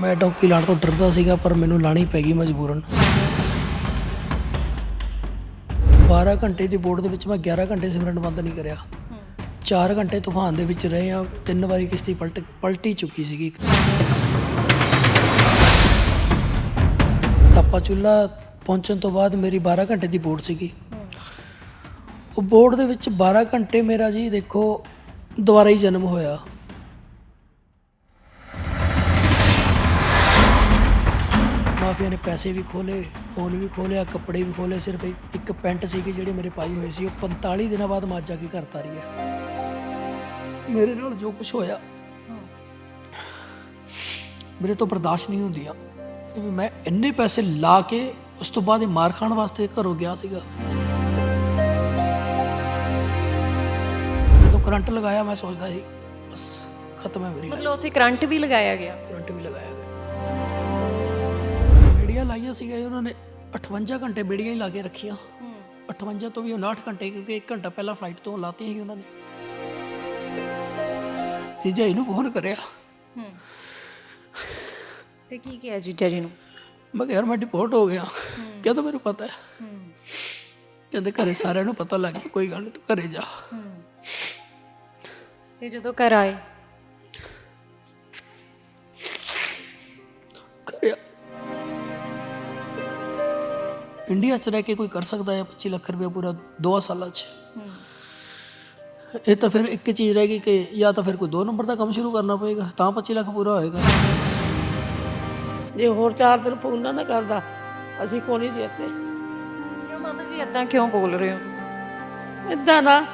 ਮੈਂ ਡੌਂਕੀ ਲਾਣ ਤੋਂ ਡਰਦਾ ਸੀਗਾ, ਪਰ ਮੈਨੂੰ ਲਾਣੀ ਪੈ ਗਈ ਮਜਬੂਰਨ। 12 ਘੰਟੇ ਦੀ ਬੋਰਡ ਦੇ ਵਿੱਚ ਮੈਂ 11 ਘੰਟੇ ਸਿਮਰਨ ਬੰਦ ਨਹੀਂ ਕਰਿਆ। 4 ਘੰਟੇ ਤੂਫਾਨ ਦੇ ਵਿੱਚ ਰਹੇ ਆ ਤਿੰਨ ਵਾਰੀ ਕਿਸ਼ਤੀ ਪਲਟ, ਪਲਟੀ ਚੁੱਕੀ ਸੀਗੀ। ਤਾਪਾ ਚੁੱਲਾ ਪਹੁੰਚਣ ਤੋਂ ਬਾਅਦ ਮੇਰੀ 12 ਘੰਟੇ ਦੀ ਬੋਰਡ ਸੀਗੀ। ਉਹ ਬੋਰਡ ਦੇ ਵਿੱਚ 12 ਘੰਟੇ ਮੇਰਾ ਜੀ ਦੇਖੋ, ਦੁਬਾਰਾ ਹੀ ਜਨਮ ਹੋਇਆ। ਮਾਫੀਆ ਨੇ ਪੈਸੇ ਵੀ ਖੋਲੇ ਫੋਨ ਵੀ ਖੋਲਿਆ ਕੱਪੜੇ ਵੀ ਖੋਲੇ ਸਿਰਫ ਇੱਕ- ਪੈਂਟ ਸੀਗੀ ਜਿਹੜੀ ਮੇਰੇ ਪਾਈ ਹੋਈ ਸੀ ਉਹ 45 ਦਿਨਾਂ ਬਾਅਦ ਮਾਂ ਜਾ ਕੇ ਘਰ ਤਾਰੀ ਹੈ ਮੇਰੇ ਨਾਲ ਜੋ ਕੁਝ ਹੋਇਆ ਮੇਰੇ ਤੋਂ ਬਰਦਾਸ਼ਤ ਨਹੀਂ ਹੁੰਦੀਆਂ। ਤੇ ਮੈਂ ਇੰਨੇ ਪੈਸੇ ਲਾ ਕੇ ਉਸ ਤੋਂ ਬਾਅਦ ਇਹ ਮਾਰ ਖਾਣ ਵਾਸਤੇ ਘਰੋਂ ਗਿਆ ਸੀਗਾ। ਜਦੋਂ ਕਰੰਟ ਲਗਾਇਆ ਮੈਂ ਸੋਚਦਾ ਸੀ ਬਸ ਖਤਮ ਹੈ ਮੇਰੀ ਮਤਲਬ ਉੱਥੇ ਕਰੰਟ ਵੀ ਲਗਾਇਆ ਗਿਆ। ਕਰੰਟ ਵੀ ਲਗਾਇਆ ਬੇੜੀਆਂ ਲਾਈਆਂ ਸੀਗਾ ਉਹਨਾਂ ਨੇ 58 ਘੰਟੇ ਬੇੜੀਆਂ ਹੀ ਲਾ ਕੇ ਰੱਖੀਆਂ। 58 ਤੋਂ ਵੀ 59 ਘੰਟੇ ਕਿਉਂਕਿ 1 ਘੰਟਾ ਪਹਿਲਾਂ ਫਲਾਈਟ ਤੋਂ ਲਾਤੀਆਂ ਸੀ ਉਹਨਾਂ ਨੇ। ਜੀਜਾ ਇਹਨੂੰ ਫੋਨ ਕਰਿਆ। ਹੂੰ। ਤੇ ਕੀ ਕਿਹਾ ਜੀਜਾ ਜੀ ਨੂੰ? ਮੈਂ ਕਿਹਾ ਯਾਰ ਮੈਂ ਡਿਪੋਰਟ ਹੋ ਗਿਆ। ਕਹਿੰਦਾ ਮੈਨੂੰ ਪਤਾ ਹੈ। ਹੂੰ। ਕਹਿੰਦੇ ਘਰੇ ਸਾਰਿਆਂ ਨੂੰ ਪਤਾ ਲੱਗ ਗਿਆ ਕੋਈ ਗੱਲ ਨਹੀਂ ਤੂੰ ਘਰੇ ਜਾ। ਹੂੰ। ਤੇ ਜਦੋਂ ਘਰ ਆਏ? ਇੰਡੀਆ ਚ ਰਹਿ ਕੇ ਕੋਈ ਕਰ ਸਕਦਾ ਹੈ? 25 ਲੱਖ ਰੁਪਏ ਪੂਰਾ 2 ਸਾਲਾਂ ਚ। ਹੂੰ। ਇਹ ਤਾਂ ਫਿਰ ਇੱਕ ਚੀਜ਼ ਰਹਿ ਗਈ ਕਿ ਜਾਂ ਤਾਂ ਫਿਰ ਕੋਈ ਦੋ ਨੰਬਰ ਦਾ ਕੰਮ ਸ਼ੁਰੂ ਕਰਨਾ ਪਏਗਾ ਤਾਂ 25 ਲੱਖ ਪੂਰਾ ਹੋਏਗਾ। ਜੇ ਹੋਰ ਚਾਰ ਦਿਨ ਫੋਨ ਨਾ ਕਰਦਾ ਅਸੀਂ ਕੋਈ ਨਹੀਂ ਸੀ ਇੱਥੇ? ਕਿਉਂ ਮਾਤਾ ਜੀ ਇਦਾਂ ਕਿਉਂ ਬੋਲ ਰਹੇ ਹੋ ਤੁਸੀਂ? ਇਦਾਂ ਨਾ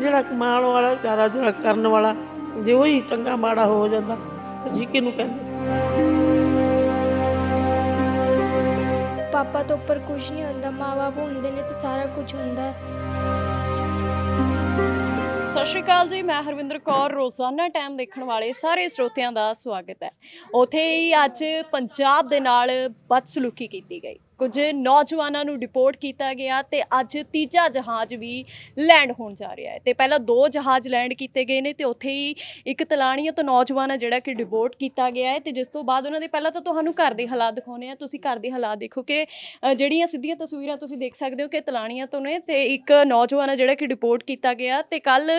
ਜਿਹੜਾ ਕਮਾਉਣ ਵਾਲਾ ਵਿਚਾਰਾ ਜਿਹੜਾ ਕਰਨ ਵਾਲਾ ਜੇ ਉਹੀ ਚੰਗਾ ਮਾੜਾ ਹੋ ਜਾਂਦਾ ਅਸੀਂ ਕਿਹਨੂੰ ਕਹਿੰਦੇ? ਪਾਪਾ ਤੋਂ ਉੱਪਰ ਕੁਝ ਨਹੀਂ ਹੁੰਦਾ ਮਾਪੇ ਹੁੰਦੇ ਨੇ ਤੇ ਸਾਰਾ ਕੁਝ ਹੁੰਦਾ ਸਤਿ ਸ਼੍ਰੀ ਅਕਾਲ ਜੀ, ਮੈਂ ਹਰਵਿੰਦਰ ਕੌਰ, ਰੋਜ਼ਾਨਾ ਟਾਈਮ ਦੇਖਣ ਵਾਲੇ ਸਾਰੇ ਸਰੋਤਿਆਂ ਦਾ ਸਵਾਗਤ ਹੈ। ਉਥੇ ਹੀ ਅੱਜ ਪੰਜਾਬ ਦੇ ਨਾਲ ਬਦਸਲੂਕੀ ਕੀਤੀ ਗਈ। ਕੁਝ ਨੌਜਵਾਨਾਂ ਨੂੰ ਡਿਪੋਰਟ ਕੀਤਾ ਗਿਆ ਤੇ ਅੱਜ ਤੀਜਾ ਜਹਾਜ਼ ਵੀ ਲੈਂਡ ਹੋਣ ਜਾ ਰਿਹਾ ਹੈ। ਤੇ ਪਹਿਲਾਂ ਦੋ ਜਹਾਜ਼ ਲੈਂਡ ਕੀਤੇ ਗਏ ਨੇ ਤੇ ਉੱਥੇ ਹੀ ਇੱਕ ਤਲਾਣੀਆਂ ਤੋਂ ਨੌਜਵਾਨ ਹੈ ਜਿਹੜਾ ਕਿ ਡਿਪੋਰਟ ਕੀਤਾ ਗਿਆ ਹੈ ਤੇ ਜਿਸ ਤੋਂ ਬਾਅਦ ਉਹਨਾਂ ਦੇ ਪਹਿਲਾਂ ਤਾਂ ਤੁਹਾਨੂੰ ਘਰ ਦੇ ਹਾਲਾਤ ਦਿਖਾਉਣੇ ਆ ਤੁਸੀਂ ਘਰ ਦੇ ਹਾਲਾਤ ਦੇਖੋ ਕਿ ਅ, ਜਿਹੜੀਆਂ ਸਿੱਧੀਆਂ ਤਸਵੀਰਾਂ ਤੁਸੀਂ ਦੇਖ ਸਕਦੇ ਹੋ ਕਿ ਤਲਾਣੀਆਂ ਤੋਂ ਨੇ ਤੇ ਇੱਕ ਨੌਜਵਾਨ ਆ ਜਿਹੜਾ ਕਿ ਡਿਪੋਰਟ ਕੀਤਾ ਗਿਆ ਤੇ ਕੱਲ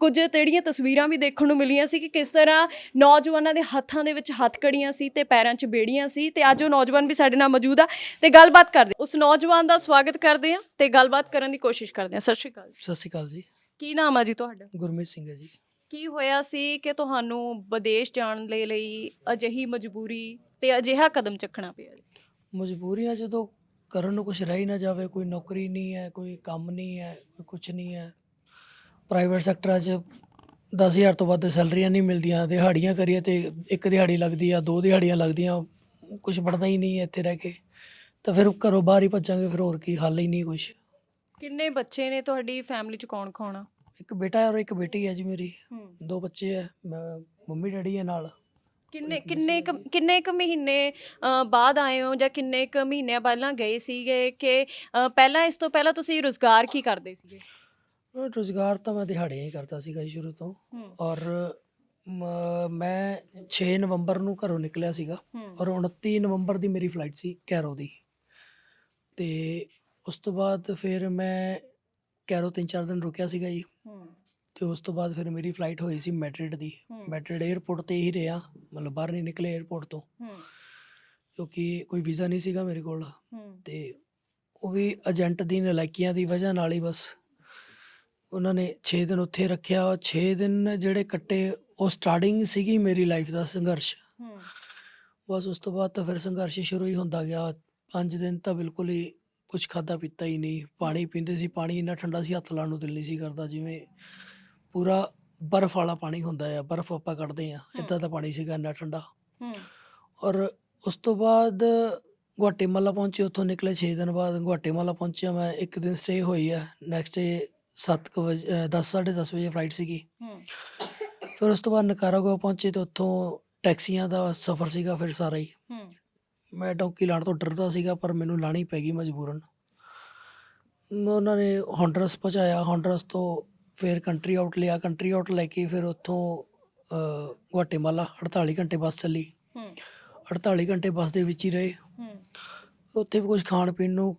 ਕੁਝ ਜਿਹੜੀਆਂ ਤਸਵੀਰਾਂ ਵੀ ਦੇਖਣ ਨੂੰ ਮਿਲੀਆਂ ਸੀ ਕਿ ਕਿਸ ਤਰ੍ਹਾਂ ਨੌਜਵਾਨਾਂ ਦੇ ਹੱਥਾਂ ਦੇ ਵਿੱਚ ਹੱਥਕੜੀਆਂ ਸੀ ਤੇ ਪੈਰਾਂ 'ਚ ਬੇੜੀਆਂ ਸੀ ਤੇ ਅੱਜ ਉਹ ਨੌਜਵਾਨ ਵੀ ਸਾਡੇ ਨਾਲ ਮੌਜੂਦ ਆ। ਤੇ ਗੱਲਬਾਤ ਕਰਦੇ ਹਾਂ। ਉਸ ਨੌਜਵਾਨ ਦਾ ਸਵਾਗਤ ਕਰਦੇ ਆ ਤੇ ਗੱਲਬਾਤ ਕਰਨ ਦੀ ਕੋਸ਼ਿਸ਼ ਕਰਦੇ ਆ ਸਤਿ ਸ਼੍ਰੀ ਅਕਾਲ ਸਤਿ ਸ਼੍ਰੀ ਅਕਾਲ ਜੀ। ਕੀ ਨਾਮ ਆ ਜੀ ਤੁਹਾਡਾ? ਗੁਰਮੀਤ ਸਿੰਘ ਹੈ ਜੀ। ਕੀ ਹੋਇਆ ਸੀ ਕਿ ਤੁਹਾਨੂੰ ਵਿਦੇਸ਼ ਜਾਣ ਦੇ ਲਈ ਅਜਿਹੀ ਮਜਬੂਰੀ ਤੇ ਅਜਿਹਾ ਕਦਮ ਚੱਕਣਾ ਪਿਆ ਜੀ? ਮਜਬੂਰੀਆਂ ਜਦੋਂ ਕਰਨ ਨੂੰ ਕੁਝ ਰਹਿ ਹੀ ਨਾ ਜਾਵੇ ਕੋਈ ਨੌਕਰੀ ਨਹੀਂ ਹੈ ਕੋਈ ਕੰਮ ਨਹੀਂ ਹੈ ਕੋਈ ਕੁਝ ਨਹੀਂ ਹੈ। ਪ੍ਰਾਈਵੇਟ ਸੈਕਟਰਾਂ 'ਚ 10000 ਤੋਂ ਵੱਧ ਸੈਲਰੀਆਂ ਨਹੀਂ ਮਿਲਦੀਆਂ ਦਿਹਾੜੀਆਂ ਕਰੀਏ ਤੇ ਇੱਕ ਦਿਹਾੜੀ ਲੱਗਦੀ ਆ ਦੋ ਦਿਹਾੜੀਆਂ ਲੱਗਦੀਆਂ ਕੁਝ ਬਣਦਾ ਹੀ ਨਹੀਂ ਹੈ ਇੱਥੇ ਰਹਿ ਕੇ। ਤਾਂ ਫਿਰ ਘਰੋਂ ਬਾਹਰ ਹੀ ਭੱਜਾਂਗੇ ਫਿਰ ਹੋਰ ਕੀ ਹੱਲ ਹੀ ਨਹੀਂ ਕੁਝ ਕਿੰਨੇ ਬੱਚੇ ਨੇ ਤੁਹਾਡੀ ਫੈਮਿਲੀ 'ਚ ਕੌਣ ਆ? ਇੱਕ ਬੇਟਾ ਔਰ ਇੱਕ ਬੇਟੀ ਹੈ ਜੀ ਮੇਰੀ। ਦੋ ਬੱਚੇ ਹੈ ਮੈਂ ਮੰਮੀ ਡੈਡੀ ਹੈ ਨਾਲ। ਕਿੰਨੇ ਕਿੰਨੇ ਕੁ- ਕਿੰਨੇ ਕੁ ਮਹੀਨੇ ਅ, ਬਾਅਦ ਆਏ ਹੋ ਜਾਂ ਕਿੰਨੇ ਕੁ ਮਹੀਨਿਆਂ ਪਹਿਲਾਂ ਗਏ ਸੀਗੇ ਕਿ ਅ, ਪਹਿਲਾਂ ਇਸ ਤੋਂ ਪਹਿਲਾਂ ਤੁਸੀਂ ਰੋਜ਼ਗਾਰ ਕੀ ਕਰਦੇ ਸੀਗੇ? ਰੁਜ਼ਗਾਰ ਤਾਂ ਮੈਂ ਦਿਹਾੜੀਆਂ ਹੀ ਕਰਦਾ ਸੀਗਾ ਜੀ ਸ਼ੁਰੂ ਤੋਂ। ਹੂੰ। ਔਰ ਮ- ਮੈਂ 6 ਨਵੰਬਰ ਨੂੰ ਘਰੋਂ ਨਿਕਲਿਆ ਸੀਗਾ। ਹੂੰ। ਔਰ 29 ਨਵੰਬਰ ਦੀ ਮੇਰੀ ਫਲਾਈਟ ਸੀ ਕੈਰੋ ਦੀ। ਤੇ ਉਸ ਤੋਂ ਬਾਅਦ ਫਿਰ ਮੈਂ ਕੈਰੋ ਤਿੰਨ ਚਾਰ ਦਿਨ ਰੁਕਿਆ ਸੀਗਾ ਜੀ। ਹੂੰ। ਤੇ ਉਸ ਤੋਂ ਬਾਅਦ ਫਿਰ ਮੇਰੀ ਫਲਾਈਟ ਹੋਈ ਸੀ ਮੈਡਰਿਡ ਦੀ। ਹੂੰ। ਮੈਡਰਿਡ 에ਅਰਪੋਰਟ ਤੇ ਹੀ ਰਿਹਾ ਮਤਲਬ ਬਾਹਰ ਨਹੀਂ ਨਿਕਲੇ 에ਅਰਪੋਰਟ ਤੋਂ। ਹੂੰ। ਕਿਉਂਕਿ ਕੋਈ ਵੀਜ਼ਾ ਨਹੀਂ ਸੀਗਾ ਮੇਰੇ ਕੋਲ। ਹੂੰ। ਤੇ ਉਹ ਵੀ ਏਜੰਟ ਦੀ ਨਲਾਇਕੀਆਂ ਦੀ ਵਜ੍ਹਾ ਨਾਲ ਹੀ ਬਸ। ਉਹਨਾਂ ਨੇ 6 ਦਿਨ ਉੱਥੇ ਰੱਖਿਆ। 6 ਦਿਨ ਜਿਹੜੇ ਕੱਟੇ ਉਹ ਸਟਾਰਟਿੰਗ ਸੀਗੀ ਮੇਰੀ ਲਾਈਫ ਦਾ ਸੰਘਰਸ਼। ਹੂੰ। ਬਸ ਉਸ ਤੋਂ ਬਾਅਦ ਤਾਂ ਫਿਰ ਸੰਘਰਸ਼ ਸ਼ੁਰੂ ਹੀ ਹੁੰਦਾ ਗਿਆ। 5 ਦਿਨ ਤਾਂ ਬਿਲਕੁਲ ਹੀ ਕੁਝ ਖਾਦਾ ਪੀਤਾ ਹੀ ਨਹੀਂ। ਪਾਣੀ ਪੀਂਦੇ ਸੀ ਪਾਣੀ ਇੰਨਾ ਠੰਡਾ ਸੀ ਹੱਥ ਲਾਉਣ ਨੂੰ ਦਿਲ ਨਹੀਂ ਸੀ ਕਰਦਾ ਜਿਵੇਂ ਪੂਰਾ ਬਰਫ਼ ਵਾਲਾ ਪਾਣੀ ਹੁੰਦਾ ਆ ਬਰਫ਼ ਆਪਾਂ ਕੱਢਦੇ ਆ ਇਦਾਂ ਦਾ ਪਾਣੀ ਸੀਗਾ ਇੰਨਾ ਠੰਡਾ। ਹੂੰ। ਔਰ ਉਸ ਤੋਂ ਬਾਅਦ ਗੁਆਟੇਮਾਲਾ ਪਹੁੰਚੇ ਉੱਥੋਂ ਨਿਕਲੇ 6 ਦਿਨ ਬਾਅਦ ਗੁਆਟੇਮਾਲਾ ਪਹੁੰਚਿਆ ਮੈਂ ਇੱਕ ਦਿਨ ਸਟੇ ਹੋਈ ਆ ਨੈਕਸਟ ਡੇ 7 ਵਜੇ 10 10:30 ਵਜੇ ਫਲਾਈਟ ਸੀਗੀ। ਹੂੰ। ਫਿਰ ਉਸ ਤੋਂ ਬਾਅਦ ਨਕਾਰਾਗੁਆ ਪਹੁੰਚੇ ਤੇ ਉੱਥੋਂ ਟੈਕਸੀਆਂ ਦਾ ਸਫ਼ਰ ਸੀਗਾ ਫਿਰ ਸਾਰਾ ਹੀ। ਹੂੰ। ਮੈਂ ਡੌਂਕੀ ਲਾਣ ਤੋਂ ਡਰਦਾ ਸੀਗਾ ਪਰ ਮੈਨੂੰ ਲਾਣੀ ਪੈ ਗਈ ਮਜਬੂਰਨ। ਉਹਨਾਂ ਨੇ ਹੌਂਡਰਸ ਪਹੁੰਚਾਇਆ। ਹੌਂਡਰਸ ਤੋਂ ਫਿਰ ਕੰਟਰੀ ਆਊਟ ਲਿਆ। ਕੰਟਰੀ ਆਊਟ ਲੈ ਕੇ ਫਿਰ ਉੱਥੋਂ ਗੁਆਟੇਮਾਲਾ 48 ਘੰਟੇ ਬੱਸ ਚੱਲੀ। ਹੂੰ। 48 ਘੰਟੇ ਬੱਸ ਦੇ ਵਿੱਚ ਹੀ ਰਹੇ। ਹੂੰ। ਉੱਥੇ ਵੀ ਕੁਝ ਖਾਣ ਪੀਣ ਨੂੰ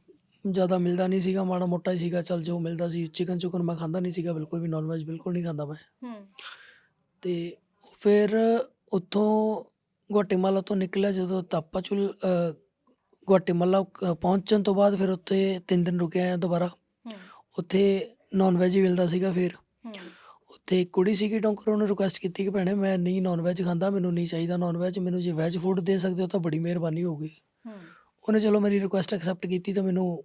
ਜ਼ਿਆਦਾ ਮਿਲਦਾ ਨਹੀਂ ਸੀਗਾ। ਮਾੜਾ ਮੋਟਾ ਹੀ ਸੀਗਾ। ਚਲ ਜੋ ਮਿਲਦਾ ਸੀ। ਚਿਕਨ ਚੁਕਨ ਮੈਂ ਖਾਂਦਾ ਨਹੀਂ ਸੀਗਾ। ਬਿਲਕੁਲ ਵੀ ਨਾਨ ਵੈਜ ਬਿਲਕੁਲ ਨਹੀਂ ਖਾਂਦਾ ਮੈਂ। ਹੂੰ। ਤੇ ਫਿਰ ਉੱਥੋਂ ਗੁਆਟੇਮਾਲਾ ਤੋਂ ਨਿਕਲਿਆ ਜਦੋਂ ਤਾਪਾਚੁਲ ਗੁਆਟੇਮਾਲਾ ਪਹੁੰਚਣ ਤੋਂ ਬਾਅਦ ਫਿਰ ਉੱਥੇ ਤਿੰਨ ਦਿਨ ਰੁਕੇ ਆਏ ਦੁਬਾਰਾ। ਉੱਥੇ ਨਾਨ ਵੈਜ ਹੀ ਮਿਲਦਾ ਸੀਗਾ ਫਿਰ। ਉੱਥੇ ਕੁੜੀ ਸੀਗੀ ਡੋਂਕਰ ਉਹਨੇ ਰਿਕੁਐਸਟ ਕੀਤੀ ਕਿ ਭੈਣੇ ਮੈਂ ਨਹੀਂ ਨਾਨ ਵੈਜ ਖਾਂਦਾ ਮੈਨੂੰ ਨਹੀਂ ਚਾਹੀਦਾ ਨਾਨ ਵੈਜ ਮੈਨੂੰ ਜੇ ਵੈਜ ਫੂਡ ਦੇ ਸਕਦੇ ਹੋ ਤਾਂ ਬੜੀ ਮਿਹਰਬਾਨੀ ਹੋਊਗੀ ਉਹਨੇ ਚਲੋ ਮੇਰੀ ਰਿਕੁਐਸਟ ਐਕਸੈਪਟ ਕੀਤੀ ਤਾਂ ਮੈਨੂੰ